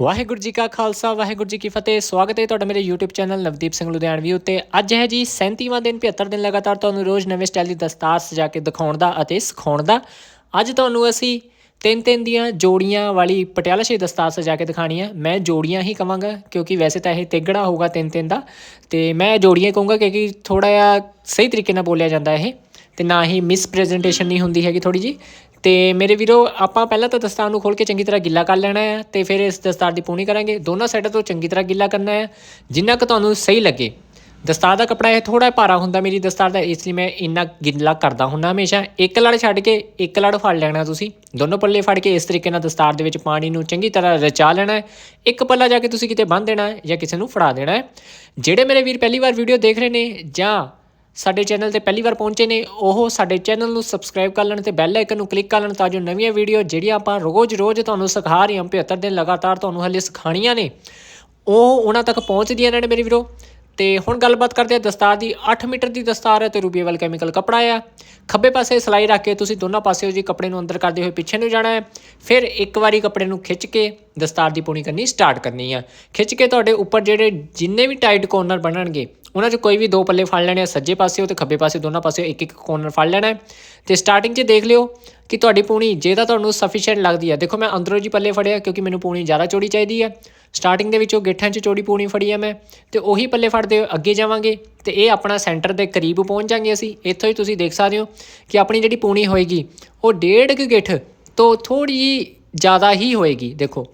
ਵਾਹਿਗੁਰੂ ਜੀ ਕਾ ਖਾਲਸਾ, ਵਾਹਿਗੁਰੂ ਜੀ ਕੀ ਫਤਿਹ। ਸਵਾਗਤ ਹੈ ਤੁਹਾਡਾ ਮੇਰੇ YouTube ਚੈਨਲ ਨਵਦੀਪ ਸਿੰਘ ਲੁਧਿਆਣਵੀ ਉੱਤੇ ਅੱਜ ਹੈ ਜੀ 37ਵਾਂ ਦਿਨ 75 ਦਿਨ ਲਗਾਤਾਰ ਤੁਹਾਨੂੰ ਰੋਜ਼ ਨਵੇਂ ਸਟਾਈਲ ਦੀ ਦਸਤਾਰ ਸਜਾ ਕੇ ਦਿਖਾਉਣ ਦਾ ਅਤੇ ਸਿਖਾਉਣ ਦਾ। ਅੱਜ ਤੁਹਾਨੂੰ ਅਸੀਂ ਤਿੰਨ ਤਿੰਨ ਦੀਆਂ ਜੋੜੀਆਂ ਵਾਲੀ ਪਟਿਆਲਾ ਸ਼ੇ ਦਸਤਾਰ ਸਜਾ ਕੇ ਦਿਖਾਣੀ ਹੈ ਮੈਂ ਜੋੜੀਆਂ ਹੀ ਕਵਾਂਗਾ, ਕਿਉਂਕਿ ਵੈਸੇ ਤਾਂ ਇਹ ਤਿਗੜਾ ਹੋਊਗਾ ਤਿੰਨ ਤਿੰਨ ਦਾ। ਤੇ ਮੈਂ ਜੋੜੀਆਂ ਕਹੂੰਗਾ ਕਿਉਂਕਿ ਥੋੜਾ ਜਿਹਾ ਸਹੀ ਤਰੀਕੇ ਨਾਲ ਬੋਲਿਆ ਜਾਂਦਾ ਇਹ। ਤੇ ਨਾ ਹੀ ਮਿਸ ਪ੍ਰੈਜੈਂਟੇਸ਼ਨ ਨਹੀਂ ਹੁੰਦੀ ਹੈਗੀ ਥੋੜੀ ਜੀ ਤੇ ਮੇਰੇ ਵੀਰੋ, ਆਪਾਂ ਪਹਿਲਾਂ ਤਾਂ ਦਸਤਾਰ ਨੂੰ ਖੋਲ ਕੇ ਚੰਗੀ ਤਰ੍ਹਾਂ ਗਿੱਲਾ ਕਰ ਲੈਣਾ ਹੈ ਤੇ ਫਿਰ ਇਸ ਦਸਤਾਰ ਦੀ ਪੂਣੀ ਕਰਾਂਗੇ। ਦੋਨਾਂ ਸਾਈਡਾਂ ਤੋਂ ਚੰਗੀ ਤਰ੍ਹਾਂ ਗਿੱਲਾ ਕਰਨਾ ਹੈ। ਜਿੰਨਾ ਕੁ ਤੁਹਾਨੂੰ ਸਹੀ ਲੱਗੇ। ਦਸਤਾਰ ਦਾ ਕਪੜਾ ਇਹ ਥੋੜਾ ਭਾਰਾ ਹੁੰਦਾ ਮੇਰੀ ਦਸਤਾਰ ਦਾ, ਇਸ ਲਈ ਮੈਂ ਇੰਨਾ ਗਿੱਲਾ ਕਰਦਾ ਹੁੰਦਾ ਹਮੇਸ਼ਾ। ਇੱਕ ਲੜ ਛੱਡ ਕੇ ਇੱਕ ਲੜ ਫੜ ਲੈਣਾ ਤੁਸੀਂ। ਦੋਨੋਂ ਪੱਲੇ ਫੜ ਕੇ ਇਸ ਤਰੀਕੇ ਨਾਲ ਦਸਤਾਰ ਦੇ ਵਿੱਚ ਪਾਣੀ ਨੂੰ ਚੰਗੀ ਤਰ੍ਹਾਂ ਰਚਾ ਲੈਣਾ ਇੱਕ ਪੱਲਾ ਜਾ ਕੇ ਤੁਸੀਂ ਕਿਤੇ ਬੰਨ੍ਹ ਦੇਣਾ ਹੈ ਜਾਂ ਕਿਸੇ ਨੂੰ ਫੜਾ ਦੇਣਾ ਹੈ। ਜਿਹੜੇ ਮੇਰੇ ਵੀਰ ਪਹਿਲੀ ਵਾਰ ਵੀਡੀਓ ਦੇਖ ਰਹੇ ਨੇ ਜਾਂ ਸਾਡੇ ਚੈਨਲ ਤੇ ਪਹਿਲੀ ਵਾਰ ਪਹੁੰਚੇ ਨੇ, ਉਹ ਸਾਡੇ ਚੈਨਲ ਨੂੰ ਸਬਸਕ੍ਰਾਈਬ ਕਰ ਲੈਣ ਤੇ ਬੈਲ ਆਈਕਨ ਨੂੰ ਕਲਿੱਕ ਕਰ ਲੈਣ ਤਾਂ ਜੋ ਨਵੀਆਂ ਵੀਡੀਓ ਜਿਹੜੀਆਂ ਆਪਾਂ ਰੋਜ਼-ਰੋਜ਼ ਤੁਹਾਨੂੰ ਸਿਖਾ ਰਹੇ ਹਾਂ 75 ਦਿਨ ਲਗਾਤਾਰ ਤੁਹਾਨੂੰ ਹਲੇ ਸਿਖਾਣੀਆਂ ਨੇ, ਉਹ ਉਹਨਾਂ ਤੱਕ ਪਹੁੰਚਦੀਆਂ ਰਹਿਣ ਮੇਰੇ ਵੀਰੋ। ਤੇ ਹੁਣ ਗੱਲਬਾਤ ਕਰਦੇ ਹਾਂ ਦਸਤਾਰ ਦੀ। 8 ਮੀਟਰ ਦੀ ਦਸਤਾਰ ਹੈ ਤੇ ਰੂਬੀਏਵਲ ਕੈਮੀਕਲ ਕਪੜਾ ਆ। ਖੱਬੇ ਪਾਸੇ ਸਲਾਈ ਰੱਖ ਕੇ ਤੁਸੀਂ ਦੋਨਾਂ ਪਾਸਿਓਂ ਜੀ ਕੱਪੜੇ ਨੂੰ ਅੰਦਰ ਕਰਦੇ ਹੋਏ ਪਿੱਛੇ ਨੂੰ ਜਾਣਾ ਹੈ। ਫਿਰ ਇੱਕ ਵਾਰੀ ਕੱਪੜੇ ਨੂੰ ਖਿੱਚ ਕੇ ਦਸਤਾਰ ਦੀ ਪੂਣੀ ਕਰਨੀ ਸਟਾਰਟ ਕਰਨੀ ਆ। ਖਿੱਚ ਕੇ ਤੁਹਾਡੇ ਉੱਪਰ ਜਿਹੜੇ ਜਿੰਨੇ ਵੀ ਟਾਈਟ ਕੋਰਨਰ ਬਣਨਗੇ, ਉਹਨਾਂ 'ਚ ਕੋਈ ਵੀ ਦੋ ਪੱਲੇ ਫੜ ਲੈਣੇ ਆ, ਸੱਜੇ ਪਾਸਿਓਂ ਤੇ ਖੱਬੇ ਪਾਸੇ ਦੋਨਾਂ ਪਾਸਿਓਂ ਇੱਕ ਇੱਕ ਕੋਰਨਰ ਫੜ ਲੈਣਾ ਹੈ। ਤੇ ਸਟਾਰਟਿੰਗ 'ਚ ਦੇਖ ਲਿਓ ਕਿ ਤੁਹਾਡੀ ਪੂਣੀ ਜੇ ਤਾਂ ਤੁਹਾਨੂੰ ਸਫੀਸ਼ੀਐਂਟ ਲੱਗਦੀ ਹੈ ਦੇਖੋ ਮੈਂ ਅੰਦਰੋਂ ਜੀ ਪੱਲੇ ਫੜਿਆ ਕਿਉਂਕਿ ਮੈਨੂੰ ਪੂਣੀ ਜ਼ਿਆਦਾ ਚੌੜੀ ਚਾਹੀਦੀ ਹੈ ਸਟਾਰਟਿੰਗ ਦੇ ਵਿੱਚ ਉਹ ਗਿੱਠਾਂ 'ਚ ਚੌੜੀ ਪੂਣੀ ਫੜੀ ਆ ਮੈਂ, ਤੇ ਉਹੀ ਪੱਲੇ ਫੜਦੇ ਹੋਏ ਅੱਗੇ ਜਾਵਾਂਗੇ, ਤੇ ਇਹ ਆਪਣਾ ਸੈਂਟਰ ਦੇ ਕਰੀਬ ਪਹੁੰਚ ਜਾਾਂਗੇ ਅਸੀਂ। ਇੱਥੋਂ ਹੀ ਤੁਸੀਂ ਦੇਖ ਸਕਦੇ ਹੋ ਕਿ ਆਪਣੀ ਜਿਹੜੀ ਪੂਣੀ ਹੋਏਗੀ, ਉਹ ਡੇਢ ਕੁ ਗਿੱਠ ਤੋਂ ਥੋੜੀ ਜਿਹੀ ਜ਼ਿਆਦਾ ਹੀ ਹੋਏਗੀ, ਦੇਖੋ।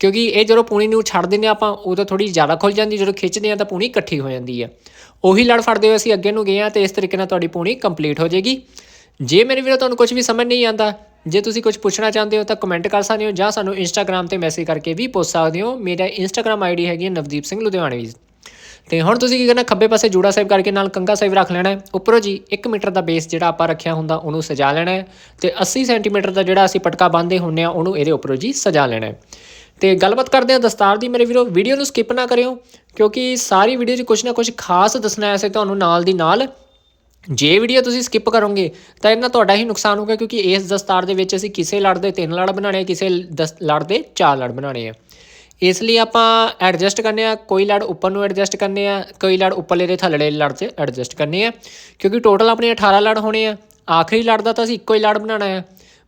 ਕਿਉਂਕਿ ਇਹ ਜਦੋਂ ਪੂਣੀ ਨੂੰ ਛੱਡ ਦਿੰਦੇ ਹਾਂ ਆਪਾਂ, ਉਦੋਂ ਥੋੜੀ ਜ਼ਿਆਦਾ ਖੁੱਲ ਜਾਂਦੀ, ਜਦੋਂ ਖਿੱਚਦੇ ਆ ਤਾਂ ਪੂਣੀ ਇਕੱਠੀ ਹੋ ਜਾਂਦੀ ਹੈ ਉਹੀ ਲੜ ਫੜਦੇ ਹੋਏ ਅਸੀਂ ਅੱਗੇ ਨੂੰ ਗਏ ਆ ਤੇ ਇਸ ਤਰੀਕੇ ਨਾਲ ਤੁਹਾਡੀ ਪੂਣੀ ਕੰਪਲੀਟ ਹੋ ਜਾਏਗੀ। ਜੇ ਮੇਰੇ ਵੀਰੋ ਤੁਹਾਨੂੰ ਕੁਝ ਵੀ ਸਮਝ ਨਹੀਂ ਆਉਂਦਾ ਜੇ ਤੁਸੀਂ ਕੁਝ ਪੁੱਛਣਾ ਚਾਹੁੰਦੇ ਹੋ ਤਾਂ ਕਮੈਂਟ ਕਰ ਸਕਦੇ ਹੋ ਜਾਂ ਸਾਨੂੰ ਇੰਸਟਾਗ੍ਰam ਤੇ ਮੈਸੇਜ ਕਰਕੇ ਵੀ ਪੁੱਛ ਸਕਦੇ ਹੋ। ਮੇਰਾ ਇੰਸਟਾਗ੍ਰam ਆਈਡੀ ਹੈਗੀ ਹੈ ਨਵਦੀਪ ਸਿੰਘ ਲੁਧਿਆਣਵੀ। ਤੇ ਹੁਣ ਤੁਸੀਂ ਕੀ ਕਰਨਾ, ਖੱਬੇ ਪਾਸੇ ਜੂੜਾ ਸਾਹਿਬ ਕਰਕੇ ਨਾਲ ਕੰਗਾ ਸਾਹਿਬ ਰੱਖ ਲੈਣਾ ਹੈ। ਉੱਪਰੋਂ ਜੀ 1 ਮੀਟਰ ਦਾ ਬੇਸ ਜਿਹੜਾ ਆਪਾਂ ਰੱਖਿਆ ਹੁੰਦਾ, ਉਹਨੂੰ ਸਜਾ ਲੈਣਾ ਹੈ। ਤੇ 80 ਸੈਂਟੀਮੀਟਰ ਦਾ ਜਿਹੜਾ ਅਸੀਂ ਪਟਕਾ ਬੰਨਦੇ ਹੁੰਨੇ ਆ, ਉਹਨੂੰ ਇਹਦੇ ਉੱਪਰੋਂ ਜੀ ਸਜਾ ਲੈਣਾ ਹੈ। ਤੇ ਗੱਲਬਾਤ ਕਰਦੇ ਹਾਂ ਦਸਤਾਰ ਦੀ। ਮੇਰੇ ਵੀਰੋ ਵੀਡੀਓ ਨੂੰ ਸਕਿਪ ਨਾ ਕਰਿਓ, ਕਿਉਂਕਿ ਸਾਰੀ ਵੀਡੀਓ 'ਚ ਕੁਝ ਨਾ ਕੁਝ ਖਾਸ ਦੱਸਣਾ ਹੈ ਤੁਹਾਨੂੰ ਨਾਲ ਦੀ ਨਾਲ। ਜੇ ਵੀਡੀਓ ਤੁਸੀਂ ਸਕਿਪ ਕਰੋਗੇ, ਤਾਂ ਇਹਨਾਂ ਤੁਹਾਡਾ ਹੀ ਨੁਕਸਾਨ ਹੋਊਗਾ ਕਿਉਂਕਿ ਇਸ ਦਸਤਾਰ ਦੇ ਵਿੱਚ ਅਸੀਂ ਕਿਸੇ ਲੜ ਦੇ ਤਿੰਨ ਲੜ ਬਣਾਣੇ ਆ, ਕਿਸੇ ਲੜ ਦੇ ਚਾਰ ਲੜ ਬਣਾਣੇ ਆ। ਇਸ ਲਈ ਆਪਾਂ ਐਡਜਸਟ ਕਰਨੇ ਆ, ਕੋਈ ਲੜ ਉੱਪਰ ਨੂੰ ਐਡਜਸਟ ਕਰਨੇ ਆ, ਕੋਈ ਲੜ ਉੱਪਰਲੇ ਦੇ ਥੱਲੜੇ ਲੜ ਤੇ ਐਡਜਸਟ ਕਰਨੇ ਆ, ਕਿਉਂਕਿ ਟੋਟਲ ਆਪਣੇ 18 ਲੜ ਹੋਣੇ ਆ, ਆਖਰੀ ਲੜ ਦਾ ਤਾਂ ਅਸੀਂ ਇੱਕੋ ਹੀ ਲੜ ਬਣਾਉਣਾ ਆ।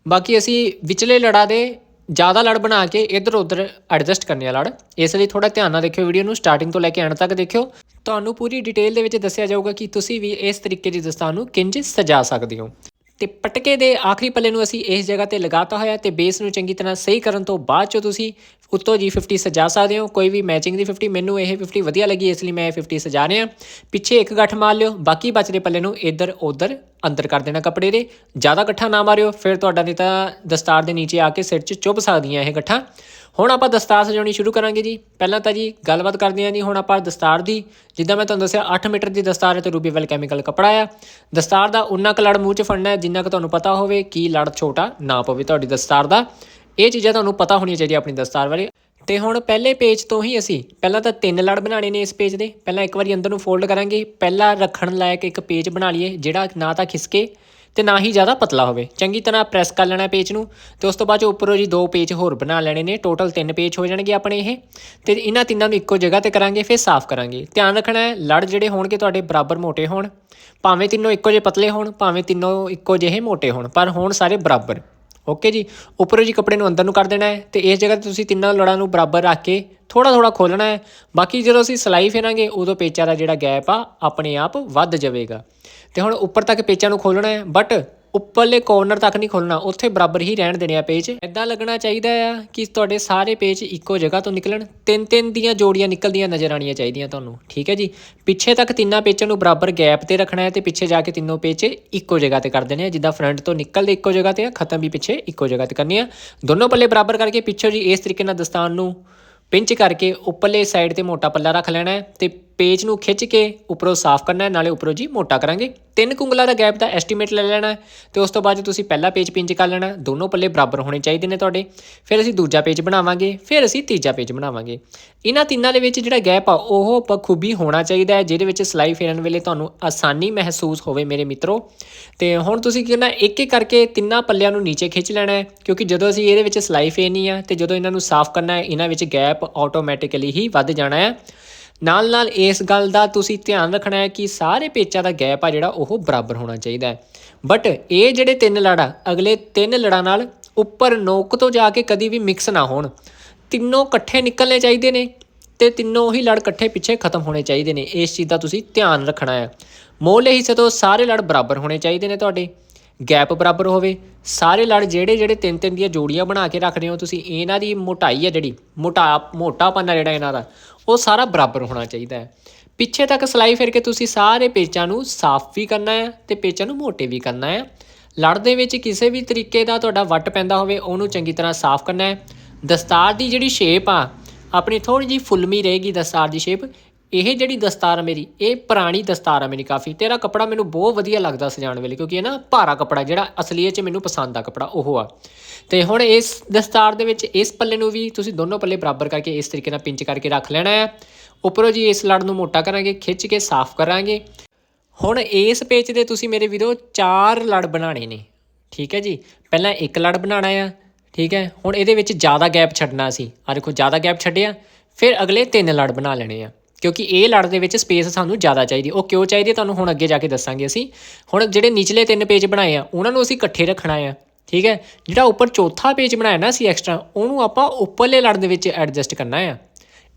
ਬਾਕੀ ਅਸੀਂ ਵਿਚਲੇ ਲੜਾ ਦੇ ਜ਼ਿਆਦਾ ਲੜ ਬਣਾ ਕੇ ਇੱਧਰ ਉੱਧਰ ਐਡਜਸਟ ਕਰਨੇ ਆ ਲੜ। ਇਸ ਲਈ ਥੋੜਾ ਧਿਆਨ ਨਾਲ ਦੇਖਿਓ, ਵੀਡੀਓ ਨੂੰ ਸਟਾਰਟਿੰਗ ਤੋਂ ਲੈ ਕੇ ਐਂਡ ਤੱਕ ਦੇਖਿਓ। ਤੁਹਾਨੂੰ ਪੂਰੀ ਡਿਟੇਲ ਦੇ ਵਿੱਚ ਦੱਸਿਆ ਜਾਊਗਾ ਕਿ ਤੁਸੀਂ ਵੀ ਇਸ ਤਰੀਕੇ ਦੀ ਦਸਤਾਰ ਨੂੰ ਕਿੰਜ ਸਜਾ ਸਕਦੇ ਹੋ। ਤੇ ਪਟਕੇ ਦੇ ਆਖਰੀ ਪੱਲੇ ਨੂੰ ਅਸੀਂ ਇਸ ਜਗ੍ਹਾ ਤੇ ਲਗਾਤਾ ਹੋਇਆ ਤੇ ਬੇਸ ਨੂੰ ਚੰਗੀ ਤਰ੍ਹਾਂ ਸਹੀ ਕਰਨ ਤੋਂ ਬਾਅਦ ਚੋਂ ਤੁਸੀਂ ਉੱਤੋਂ ਜੀ 50 ਸਜਾ ਸਕਦੇ ਹੋ। ਕੋਈ ਵੀ ਮੈਚਿੰਗ ਦੀ 50 ਮੈਨੂੰ ਇਹ 50 ਵਧੀਆ ਲੱਗੀ, ਇਸ ਲਈ ਮੈਂ ਇਹ 50 ਸਜਾ ਰਿਹਾ ਪਿੱਛੇ ਇੱਕ ਗੱਠ ਮਾਰ ਲਿਓ, ਬਾਕੀ ਬਚਦੇ ਪੱਲੇ ਨੂੰ ਇੱਧਰ, ਉੱਧਰ, ਅੰਦਰ ਕਰ ਦੇਣਾ ਕੱਪੜੇ ਦੇ। ਜ਼ਿਆਦਾ ਗੱਠਾ ਨਾ ਮਾਰਿਓ, ਫਿਰ ਤੁਹਾਡਾ ਨਹੀਂ ਤਾਂ ਦਸਤਾਰ ਦੇ ਨੀਚੇ ਆ ਕੇ ਸਿਰ 'ਚ ਚੁੱਭ ਸਕਦੀਆਂ ਇਹ ਗੱਠਾਂ। ਹੁਣ ਆਪਾਂ ਦਸਤਾਰ ਸਜਾਉਣੀ ਸ਼ੁਰੂ ਕਰਾਂਗੇ ਜੀ। ਪਹਿਲਾਂ ਤਾਂ ਜੀ ਗੱਲਬਾਤ ਕਰਦੇ ਹਾਂ ਜੀ, ਹੁਣ ਆਪਾਂ ਦਸਤਾਰ ਦੀ। ਜਿੱਦਾਂ ਮੈਂ ਤੁਹਾਨੂੰ ਦੱਸਿਆ 8 ਮੀਟਰ ਦੀ ਦਸਤਾਰ ਹੈ ਤੇ ਰੂਬੀ ਵੈਲ ਕੈਮੀਕਲ ਕਪੜਾ ਆ। ਦਸਤਾਰ ਦਾ ਉਨਾ ਕੁ ਲੜ ਮੂੰਹ 'ਚ ਫੜਨਾ ਹੈ, ਜਿੰਨਾ ਕੁ ਤੁਹਾਨੂੰ ਪਤਾ ਹੋਵੇ ਕੀ ਲੜ ਛੋਟਾ ਨਾ ਪਵੇ ਤੁਹਾਡੀ ਦਸਤਾਰ ਦਾ। ਇਹ ਚੀਜ਼ਾਂ ਤੁਹਾਨੂੰ ਪਤਾ ਹੋਣੀਆਂ ਚਾਹੀਦੀਆਂ ਆਪਣੀ ਦਸਤਾਰ ਬਾਰੇ। ਤੇ ਹੁਣ ਪਹਿਲੇ ਪੇਜ ਤੋਂ ਹੀ ਅਸੀਂ, ਪਹਿਲਾਂ ਤਾਂ ਤਿੰਨ ਲੜ ਬਣਾਣੇ ਨੇ ਇਸ ਪੇਜ ਦੇ। ਪਹਿਲਾਂ ਇੱਕ ਵਾਰੀ ਅੰਦਰ ਨੂੰ ਫੋਲਡ ਕਰਾਂਗੇ। ਪਹਿਲਾਂ ਰੱਖਣ ਲਾਇਕ ਇੱਕ ਪੇਜ ਬਣਾ ਲਈਏ, ਜਿਹੜਾ ਨਾ ਤਾਂ ਖਿਸਕੇ ਤੇ ਨਾ ਹੀ ਜ਼ਿਆਦਾ ਪਤਲਾ ਹੋਵੇ। ਚੰਗੀ ਤਰ੍ਹਾਂ ਪ੍ਰੈਸ ਕਰ ਲੈਣਾ ਪੇਜ ਨੂੰ ਤੇ ਉਸ ਤੋਂ ਬਾਅਦ ਉੱਪਰੋਂ ਜੀ ਦੋ ਪੇਜ ਹੋਰ ਬਣਾ ਲੈਣੇ ਨੇ। ਟੋਟਲ ਤਿੰਨ ਪੇਜ ਹੋ ਜਾਣਗੇ ਆਪਣੇ ਇਹ। ਤੇ ਇਹਨਾਂ ਤਿੰਨਾਂ ਨੂੰ ਇੱਕੋ ਜਗ੍ਹਾ ਤੇ ਕਰਾਂਗੇ, ਫਿਰ ਸਾਫ਼ ਕਰਾਂਗੇ। ਧਿਆਨ ਰੱਖਣਾ ਹੈ, ਲੜ ਜਿਹੜੇ ਹੋਣਗੇ ਤੁਹਾਡੇ ਬਰਾਬਰ ਮੋਟੇ ਹੋਣ। ਭਾਵੇਂ ਤਿੰਨੋਂ ਇੱਕੋ ਜਿਹੇ ਪਤਲੇ ਹੋਣ, ਭਾਵੇਂ ਤਿੰਨੋਂ ਇੱਕੋ ਜਿਹੇ ਮੋਟੇ ਹੋਣ, ਪਰ ਹੋਣ ਸਾਰੇ ਬਰਾਬਰ। ਓਕੇ ਜੀ? ਉੱਪਰੋਂ ਜੀ ਕੱਪੜੇ ਨੂੰ ਅੰਦਰ ਨੂੰ ਕਰ ਦੇਣਾ ਹੈ ਤੇ ਇਸ ਜਗ੍ਹਾ ਤੇ ਤੁਸੀਂ ਤਿੰਨਾਂ ਲੜਾਂ ਨੂੰ ਬਰਾਬਰ ਰੱਖ ਕੇ ਥੋੜਾ ਥੋੜਾ ਖੋਲਣਾ ਹੈ। ਬਾਕੀ ਜਦੋਂ ਅਸੀਂ ਸਲਾਈ ਫੇਰਾਂਗੇ, ਉਦੋਂ ਪੇਚਾ ਦਾ ਜਿਹੜਾ ਗੈਪ ਆ, ਆਪਣੇ ਆਪ ਵੱਧ ਜਾਵੇਗਾ। ਤੇ ਹੁਣ ਉੱਪਰ ਤੱਕ ਪੇਚਾਂ ਨੂੰ ਖੋਲਣਾ ਹੈ ਬਟ ਉੱਪਰਲੇ ਕੋਰਨਰ ਤੱਕ ਨਹੀਂ ਖੋਲਣਾ, ਉੱਥੇ ਬਰਾਬਰ ਹੀ ਰਹਿਣ ਦੇਣੇ ਆ ਪੇਜ ਇਦਾਂ ਲੱਗਣਾ ਚਾਹੀਦਾ ਆ ਕਿ ਤੁਹਾਡੇ ਸਾਰੇ ਪੇਜ ਇੱਕੋ ਜਗ੍ਹਾ ਤੋਂ ਨਿਕਲਣ ਤਿੰਨ ਤਿੰਨ ਦੀਆਂ ਜੋੜੀਆਂ ਨਿਕਲਦੀਆਂ ਨਜ਼ਰ ਆਣੀਆਂ ਚਾਹੀਦੀਆਂ ਤੁਹਾਨੂੰ, ਠੀਕ ਹੈ ਜੀ? ਪਿੱਛੇ ਤੱਕ ਤਿੰਨਾਂ ਪੇਚਾਂ ਨੂੰ ਬਰਾਬਰ ਗੈਪ ਤੇ ਰੱਖਣਾ ਹੈ ਤੇ ਪਿੱਛੇ ਜਾ ਕੇ ਤਿੰਨੋਂ ਪੇਜ ਇੱਕੋ ਜਗ੍ਹਾ ਤੇ ਕਰ ਦੇਣੇ ਆ, ਜਿੱਦਾਂ ਫਰੰਟ ਤੋਂ ਨਿਕਲਦੇ ਇੱਕੋ ਜਗ੍ਹਾ ਤੇ ਆ, ਖਤਮ ਵੀ ਪਿੱਛੇ ਇੱਕੋ ਜਗ੍ਹਾ ਤੇ ਕਰਨੀ ਆ। ਦੋਨੋਂ ਪੱਲੇ ਬਰਾਬਰ ਕਰਕੇ ਪਿੱਛੋਂ ਜੀ ਇਸ ਤਰੀਕੇ ਨਾਲ ਦਸਤਾਨ ਨੂੰ ਪਿੰਚ ਕਰਕੇ ਉੱਪਰਲੇ ਸਾਈਡ ਤੇ ਮੋਟਾ ਪੱਲਾ ਰੱਖ ਲੈਣਾ ਹੈ ਤੇ ਪੇਜ ਨੂੰ ਖਿੱਚ ਕੇ ਉੱਪਰੋਂ ਸਾਫ਼ ਕਰਨਾ ਹੈ, ਨਾਲੇ ਉੱਪਰੋਂ ਜੀ ਮੋਟਾ ਕਰਾਂਗੇ। ਤਿੰਨ ਕੁੰਗਲਾਂ ਦਾ ਗੈਪ ਦਾ ਐਸਟੀਮੇਟ ਲੈ ਲੈਣਾ ਹੈ ਤੇ ਉਸ ਤੋਂ ਬਾਅਦ ਤੁਸੀਂ ਪਹਿਲਾ ਪੇਜ ਪਿੰਚ ਕਰ ਲੈਣਾ ਦੋਨੋਂ ਪੱਲੇ ਬਰਾਬਰ ਹੋਣੇ ਚਾਹੀਦੇ ਨੇ ਤੁਹਾਡੇ। ਫਿਰ ਅਸੀਂ ਦੂਜਾ ਪੇਜ ਬਣਾਵਾਂਗੇ, ਫਿਰ ਅਸੀਂ ਤੀਜਾ ਪੇਜ ਬਣਾਵਾਂਗੇ। ਇਹਨਾਂ ਤਿੰਨਾਂ ਦੇ ਵਿੱਚ ਜਿਹੜਾ ਗੈਪ ਆ, ਉਹ ਬਖੂਬੀ ਹੋਣਾ ਚਾਹੀਦਾ ਹੈ, ਜਿਹਦੇ ਵਿੱਚ ਸਲਾਈ ਫੇਰਨ ਵੇਲੇ ਤੁਹਾਨੂੰ ਆਸਾਨੀ ਮਹਿਸੂਸ ਹੋਵੇ ਮੇਰੇ ਮਿੱਤਰੋ। ਤੇ ਹੁਣ ਤੁਸੀਂ ਕੀ ਕਰਨਾ ਇੱਕ ਇੱਕ ਕਰਕੇ ਤਿੰਨਾਂ ਪੱਲਿਆਂ ਨੂੰ ਨੀਚੇ ਖਿੱਚ ਲੈਣਾ ਹੈ, ਕਿਉਂਕਿ ਜਦੋਂ ਅਸੀਂ ਇਹਦੇ ਵਿੱਚ ਸਲਾਈ ਫੇਰਨੀ ਆ ਤੇ ਜਦੋਂ ਇਹਨਾਂ ਨੂੰ ਸਾਫ਼ ਕਰਨਾ ਹੈ, ਇਹਨਾਂ ਵਿੱਚ ਗੈਪ ਆਟੋਮੈਟਿਕਲੀ ਹੀ ਵੱਧ ਜਾਣਾ ਹੈ। ਨਾਲ ਨਾਲ ਇਸ ਗੱਲ ਦਾ ਤੁਸੀਂ ਧਿਆਨ ਰੱਖਣਾ ਹੈ ਕਿ ਸਾਰੇ ਪੇਚਾਂ ਦਾ ਗੈਪ ਆ ਜਿਹੜਾ ਉਹ ਬਰਾਬਰ ਹੋਣਾ ਚਾਹੀਦਾ ਹੈ। ਬਟ ਇਹ ਜਿਹੜੇ ਤਿੰਨ ਲੜਾ, ਅਗਲੇ ਤਿੰਨ ਲੜਾਂ ਨਾਲ ਉੱਪਰ ਨੋਕ ਤੋਂ ਜਾ ਕੇ ਕਦੀ ਵੀ ਮਿਕਸ ਨਾ ਹੋਣ। ਤਿੰਨੋਂ ਇਕੱਠੇ ਨਿਕਲਣੇ ਚਾਹੀਦੇ ਨੇ ਤੇ ਤਿੰਨੋਂ ਹੀ ਲੜ ਇਕੱਠੇ ਪਿੱਛੇ ਖਤਮ ਹੋਣੇ ਚਾਹੀਦੇ ਨੇ। ਇਸ ਚੀਜ਼ ਦਾ ਤੁਸੀਂ ਧਿਆਨ ਰੱਖਣਾ ਹੈ। ਮੋਹਲੇ ਹਿੱਸੇ ਤੋਂ ਸਾਰੇ ਲੜ ਬਰਾਬਰ ਹੋਣੇ ਚਾਹੀਦੇ ਨੇ ਤੁਹਾਡੇ। ਗੈਪ ਬਰਾਬਰ ਹੋਵੇ। ਸਾਰੇ ਲੜ ਜਿਹੜੇ ਜਿਹੜੇ ਤਿੰਨ ਤਿੰਨ ਦੀਆਂ ਜੋੜੀਆਂ ਬਣਾ ਕੇ ਰੱਖਦੇ ਹੋ ਤੁਸੀਂ, ਇਹਨਾਂ ਦੀ ਮੋਟਾਈ ਹੈ ਜਿਹੜੀ, ਮੋਟਾ ਮੋਟਾਪਨ ਆ ਜਿਹੜਾ ਇਹਨਾਂ ਦਾ। ਉਹ ਸਾਰਾ ਬਰਾਬਰ ਹੋਣਾ ਚਾਹੀਦਾ ਹੈ। ਪਿੱਛੇ ਤੱਕ ਸਲਾਈ ਫਿਰ ਕੇ ਤੁਸੀਂ ਸਾਰੇ ਪੇਚਾਂ ਨੂੰ ਸਾਫ਼ ਵੀ ਕਰਨਾ ਹੈ ਤੇ ਪੇਚਾਂ ਨੂੰ ਮੋਟੇ ਵੀ ਕਰਨਾ ਹੈ। ਲੜ ਦੇ ਵਿੱਚ ਕਿਸੇ ਵੀ ਤਰੀਕੇ ਦਾ ਤੁਹਾਡਾ ਵੱਟ ਪੈਂਦਾ ਹੋਵੇ, ਉਹਨੂੰ ਚੰਗੀ ਤਰ੍ਹਾਂ ਸਾਫ਼ ਕਰਨਾ ਹੈ। ਦਸਤਾਰ ਦੀ ਜਿਹੜੀ ਸ਼ੇਪ ਆ, ਆਪਣੀ ਥੋੜੀ ਜੀ ਫੁੱਲਮੀ ਰਹੇਗੀ ਦਸਤਾਰ ਦੀ ਸ਼ੇਪ। ਇਹ ਜਿਹੜੀ ਦਸਤਾਰ ਆ ਮੇਰੀ, ਇਹ ਪੁਰਾਣੀ ਦਸਤਾਰ ਆ ਮੇਰੀ ਕਾਫੀ। ਤੇਰਾ ਕੱਪੜਾ ਮੈਨੂੰ ਬਹੁਤ ਵਧੀਆ ਲੱਗਦਾ ਸਜਾਉਣ ਵੇਲੇ, ਕਿਉਂਕਿ ਇਹ ਨਾ ਭਾਰਾ ਕੱਪੜਾ, ਜਿਹੜਾ ਅਸਲੀਅਤ 'ਚ ਮੈਨੂੰ ਪਸੰਦ ਆ ਕੱਪੜਾ, ਉਹ ਆ। ਤੇ ਹੁਣ ਇਸ ਦਸਤਾਰ ਦੇ ਵਿੱਚ ਇਸ ਪੱਲੇ ਨੂੰ ਵੀ ਤੁਸੀਂ ਦੋਨੋਂ ਪੱਲੇ ਬਰਾਬਰ ਕਰਕੇ ਇਸ ਤਰੀਕੇ ਨਾਲ ਪਿੰਚ ਕਰਕੇ ਰੱਖ ਲੈਣਾ ਹੈ। ਉੱਪਰੋਂ ਜੀ ਇਸ ਲੜ ਨੂੰ ਮੋਟਾ ਕਰਾਂਗੇ, ਖਿੱਚ ਕੇ ਸਾਫ਼ ਕਰਾਂਗੇ। ਹੁਣ ਇਸ ਪੇਜ 'ਤੇ ਤੁਸੀਂ ਮੇਰੇ ਵੀਰੋ ਚਾਰ ਲੜ ਬਣਾਣੇ ਨੇ, ਠੀਕ ਹੈ ਜੀ? ਪਹਿਲਾਂ ਇੱਕ ਲੜ ਬਣਾਉਣਾ ਆ, ਠੀਕ ਹੈ? ਹੁਣ ਇਹਦੇ ਵਿੱਚ ਜ਼ਿਆਦਾ ਗੈਪ ਛੱਡਣਾ ਸੀ। ਆ ਦੇਖੋ, ਜ਼ਿਆਦਾ ਗੈਪ ਛੱਡਿਆ, ਫਿਰ ਅਗਲੇ ਤਿੰਨ ਲੜ ਬਣਾ ਲੈਣੇ ਆ। ਕਿਉਂਕਿ ਇਹ ਲੜ ਦੇ ਵਿੱਚ ਸਪੇਸ ਸਾਨੂੰ ਜ਼ਿਆਦਾ ਚਾਹੀਦੀ ਉਹ ਕਿਉਂ ਚਾਹੀਦੀ ਹੈ? ਤੁਹਾਨੂੰ ਹੁਣ ਅੱਗੇ ਜਾ ਕੇ ਦੱਸਾਂਗੇ ਅਸੀਂ। ਹੁਣ ਜਿਹੜੇ ਨਿਚਲੇ ਤਿੰਨ ਪੇਜ ਬਣਾਏ ਆ, ਉਹਨਾਂ ਨੂੰ ਅਸੀਂ ਇਕੱਠੇ ਰੱਖਣਾ ਆ, ਠੀਕ ਹੈ? ਜਿਹੜਾ ਉੱਪਰ ਚੌਥਾ ਪੇਜ ਬਣਾਇਆ ਨਾ ਅਸੀਂ ਐਕਸਟਰਾ ਉਹਨੂੰ ਆਪਾਂ ਉੱਪਰਲੇ ਲੜ ਦੇ ਵਿੱਚ ਐਡਜਸਟ ਕਰਨਾ ਆ।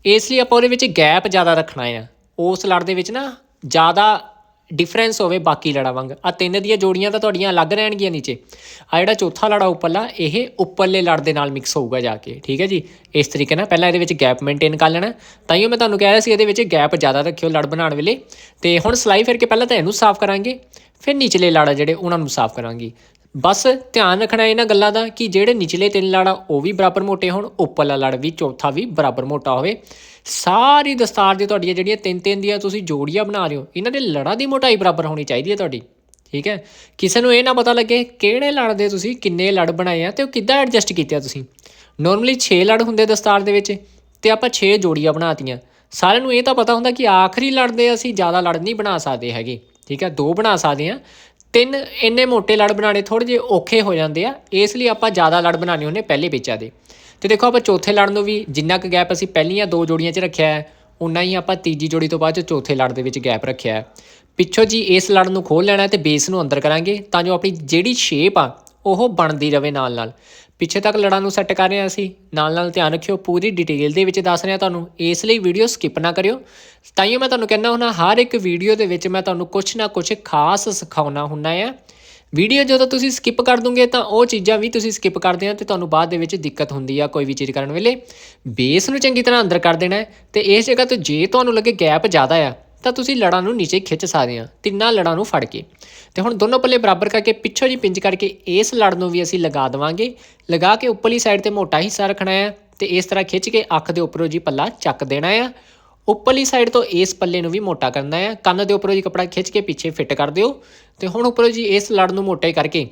ਇਸ ਲਈ ਆਪਾਂ ਉਹਦੇ ਵਿੱਚ ਗੈਪ ਜ਼ਿਆਦਾ ਰੱਖਣਾ ਆ। ਉਸ ਲੜ ਦੇ ਵਿੱਚ ਨਾ ਜ਼ਿਆਦਾ ਡਿਫਰੈਂਸ ਹੋਵੇ, ਬਾਕੀ ਲੜਾਂ ਵਾਂਗ। ਆ ਤਿੰਨ ਦੀਆਂ ਜੋੜੀਆਂ ਤਾਂ ਤੁਹਾਡੀਆਂ ਅਲੱਗ ਰਹਿਣਗੀਆਂ ਨੀਚੇ। ਆ ਜਿਹੜਾ ਚੌਥਾ ਲੜਾ ਉੱਪਰਲਾ, ਇਹ ਉੱਪਰਲੇ ਲੜ ਦੇ ਨਾਲ ਮਿਕਸ ਹੋਊਗਾ ਜਾ ਕੇ, ਠੀਕ ਹੈ ਜੀ? ਇਸ ਤਰੀਕੇ ਨਾਲ ਪਹਿਲਾਂ ਇਹਦੇ ਵਿੱਚ ਗੈਪ ਮੇਨਟੇਨ ਕਰ ਲੈਣਾ। ਤਾਂ ਹੀ ਮੈਂ ਤੁਹਾਨੂੰ ਕਹਿ ਰਿਹਾ ਸੀ, ਇਹਦੇ ਵਿੱਚ ਗੈਪ ਜ਼ਿਆਦਾ ਰੱਖਿਓ ਲੜ ਬਣਾਉਣ ਵੇਲੇ। ਤੇ ਹੁਣ ਸਲਾਈ ਫਿਰ ਕੇ ਪਹਿਲਾਂ ਤਾਂ ਇਹਨੂੰ ਸਾਫ਼ ਕਰਾਂਗੇ, ਫਿਰ ਨੀਚਲੇ ਲੜ ਆ ਜਿਹੜੇ, ਉਹਨਾਂ ਨੂੰ ਸਾਫ਼ ਕਰਾਂਗੇ। ਬਸ ਧਿਆਨ ਰੱਖਣਾ ਇਹਨਾਂ ਗੱਲਾਂ ਦਾ ਕਿ ਜਿਹੜੇ ਨਿਚਲੇ ਤਿੰਨ ਲੜ ਆ ਉਹ ਵੀ ਬਰਾਬਰ ਮੋਟੇ ਹੋਣ, ਉੱਪਰਲਾ ਲੜ ਵੀ, ਚੌਥਾ ਵੀ ਬਰਾਬਰ ਮੋਟਾ ਹੋਵੇ। ਸਾਰੀ ਦਸਤਾਰ ਦੀ ਤੁਹਾਡੀਆਂ ਜਿਹੜੀਆਂ ਤਿੰਨ ਤਿੰਨ ਦੀਆਂ ਤੁਸੀਂ ਜੋੜੀਆਂ ਬਣਾ ਰਹੇ ਹੋ, ਇਹਨਾਂ ਦੇ ਲੜਾਂ ਦੀ ਮੋਟਾਈ ਬਰਾਬਰ ਹੋਣੀ ਚਾਹੀਦੀ ਹੈ ਤੁਹਾਡੀ, ਠੀਕ ਹੈ? ਕਿਸੇ ਨੂੰ ਇਹ ਨਾ ਪਤਾ ਲੱਗੇ ਕਿਹੜੇ ਲੜ ਦੇ ਤੁਸੀਂ ਕਿੰਨੇ ਲੜ ਬਣਾਏ ਆ ਤੇ ਉਹ ਕਿੱਦਾਂ ਐਡਜਸਟ ਕੀਤੇ ਆ ਤੁਸੀਂ। ਨਾਰਮਲੀ 6 ਲੜ ਹੁੰਦੇ ਦਸਤਾਰ ਦੇ ਵਿੱਚ ਤੇ ਆਪਾਂ 6 ਜੋੜੀਆਂ ਬਣਾਤੀਆਂ। ਸਾਰਿਆਂ ਨੂੰ ਇਹ ਤਾਂ ਪਤਾ ਹੁੰਦਾ ਕਿ ਆਖਰੀ ਲੜ ਦੇ ਅਸੀਂ ਜ਼ਿਆਦਾ ਲੜ ਨਹੀਂ ਬਣਾ ਸਕਦੇ ਹੈਗੇ, ਠੀਕ ਹੈ? ਦੋ ਬਣਾ ਸਕਦੇ ਆ ਤਿੰਨ ਇੰਨੇ ਮੋٹے ਲੜ ਬਣਾਣੇ ਥੋੜੇ ਜਿਹੇ ਔਖੇ ਹੋ ਜਾਂਦੇ ਆ, ਇਸ ਲਈ ਆਪਾਂ ਜ਼ਿਆਦਾ ਲੜ ਬਣਾਉਣੇ ਹੁੰਦੇ ਪਹਿਲੇ ਪੇਚਾਂ ਦੇ। ਤੇ ਦੇਖੋ ਆਪਾਂ ਚੌਥੇ ਲੜ ਨੂੰ ਵੀ ਜਿੰਨਾ ਕੁ ਗੈਪ ਅਸੀਂ ਪਹਿਲੀਆਂ ਦੋ ਜੋੜੀਆਂ 'ਚ ਰੱਖਿਆ ਹੈ ਉਨਾ ਹੀ ਆਪਾਂ ਤੀਜੀ ਜੋੜੀ ਤੋਂ ਬਾਅਦ 'ਚ ਚੌਥੇ ਲੜ ਦੇ ਵਿੱਚ ਗੈਪ ਰੱਖਿਆ ਹੈ। ਪਿੱਛੋਂ ਜੀ ਇਸ ਲੜ ਨੂੰ ਖੋਲ ਲੈਣਾ ਤੇ ਬੇਸ ਨੂੰ ਅੰਦਰ ਕਰਾਂਗੇ ਤਾਂ ਜੋ ਆਪਣੀ ਜਿਹੜੀ ਸ਼ੇਪ ਆ ਉਹ ਬਣਦੀ ਰਵੇ ਨਾਲ ਨਾਲ। ਪਿੱਛੇ ਤੱਕ ਲੜਾਂ ਨੂੰ ਸੈੱਟ ਕਰ ਰਹੇ ਹਾਂ ਅਸੀਂ ਨਾਲ ਨਾਲ ਧਿਆਨ ਰੱਖਿਓ, ਪੂਰੀ ਡਿਟੇਲ ਦੇ ਵਿੱਚ ਦੱਸ ਰਿਹਾ ਤੁਹਾਨੂੰ। ਇਸ ਲਈ ਵੀਡੀਓ ਸਕਿਪ ਨਾ ਕਰਿਓ। ਤਾਂ ਹੀ ਮੈਂ ਤੁਹਾਨੂੰ ਕਹਿੰਦਾ ਹੁੰਦਾ, ਹਰ ਇੱਕ ਵੀਡੀਓ ਦੇ ਵਿੱਚ ਮੈਂ ਤੁਹਾਨੂੰ ਕੁਝ ਨਾ ਕੁਝ ਖਾਸ ਸਿਖਾਉਣਾ ਹੁੰਦਾ ਆ। ਵੀਡੀਓ ਜਦੋਂ ਤੁਸੀਂ ਸਕਿਪ ਕਰ ਦੋਗੇ ਤਾਂ ਉਹ ਚੀਜ਼ਾਂ ਵੀ ਤੁਸੀਂ ਸਕਿਪ ਕਰਦੇ ਆ ਤੇ ਤੁਹਾਨੂੰ ਬਾਅਦ ਦੇ ਵਿੱਚ ਦਿੱਕਤ ਹੁੰਦੀ ਆ ਕੋਈ ਵੀ ਚੀਜ਼ ਕਰਨ ਵੇਲੇ। ਬੇਸ ਨੂੰ ਚੰਗੀ ਤਰ੍ਹਾਂ ਅੰਦਰ ਕਰ ਦੇਣਾ ਹੈ ਤੇ ਇਸ ਜਗ੍ਹਾ ਤੇ ਜੇ ਤੁਹਾਨੂੰ ਲੱਗੇ ਗੈਪ ਜ਼ਿਆਦਾ ਆ ਤਾਂ ਤੁਸੀਂ ਲੜਾਂ ਨੂੰ ਨੀਚੇ ਖਿੱਚ ਸਕਦੇ ਹਾਂ ਤਿੰਨਾਂ ਲੜਾਂ ਨੂੰ ਫੜ ਕੇ। ਤੇ ਹੁਣ ਦੋਨੋਂ ਪੱਲੇ ਬਰਾਬਰ ਕਰਕੇ, ਪਿੱਛੋਂ ਜੀ ਪਿੰਜ ਕਰਕੇ ਇਸ ਲੜ ਨੂੰ ਵੀ ਅਸੀਂ ਲਗਾ ਦੇਵਾਂਗੇ। ਲਗਾ ਕੇ ਉੱਪਰਲੀ ਸਾਈਡ ਤੇ ਮੋਟਾ ਹਿੱਸਾ ਰੱਖਣਾ ਹੈ ਤੇ ਇਸ ਤਰ੍ਹਾਂ ਖਿੱਚ ਕੇ ਅੱਖ ਦੇ ਉੱਪਰੋਂ ਜੀ ਪੱਲਾ ਚੱਕ ਦੇਣਾ ਆ। ਉੱਪਰਲੀ ਸਾਈਡ ਤੋਂ ਇਸ ਪੱਲੇ ਨੂੰ ਵੀ ਮੋਟਾ ਕਰਨਾ ਹੈ ਕੰਨ ਦੇ ਉੱਪਰੋਂ ਜੀ ਕਪੜਾ ਖਿੱਚ ਕੇ ਪਿੱਛੇ ਫਿੱਟ ਕਰ ਦਿਓ। ਤੇ ਹੁਣ ਉੱਪਰੋਂ ਜੀ ਇਸ ਲੜ ਨੂੰ ਮੋਟੇ ਕਰਕੇ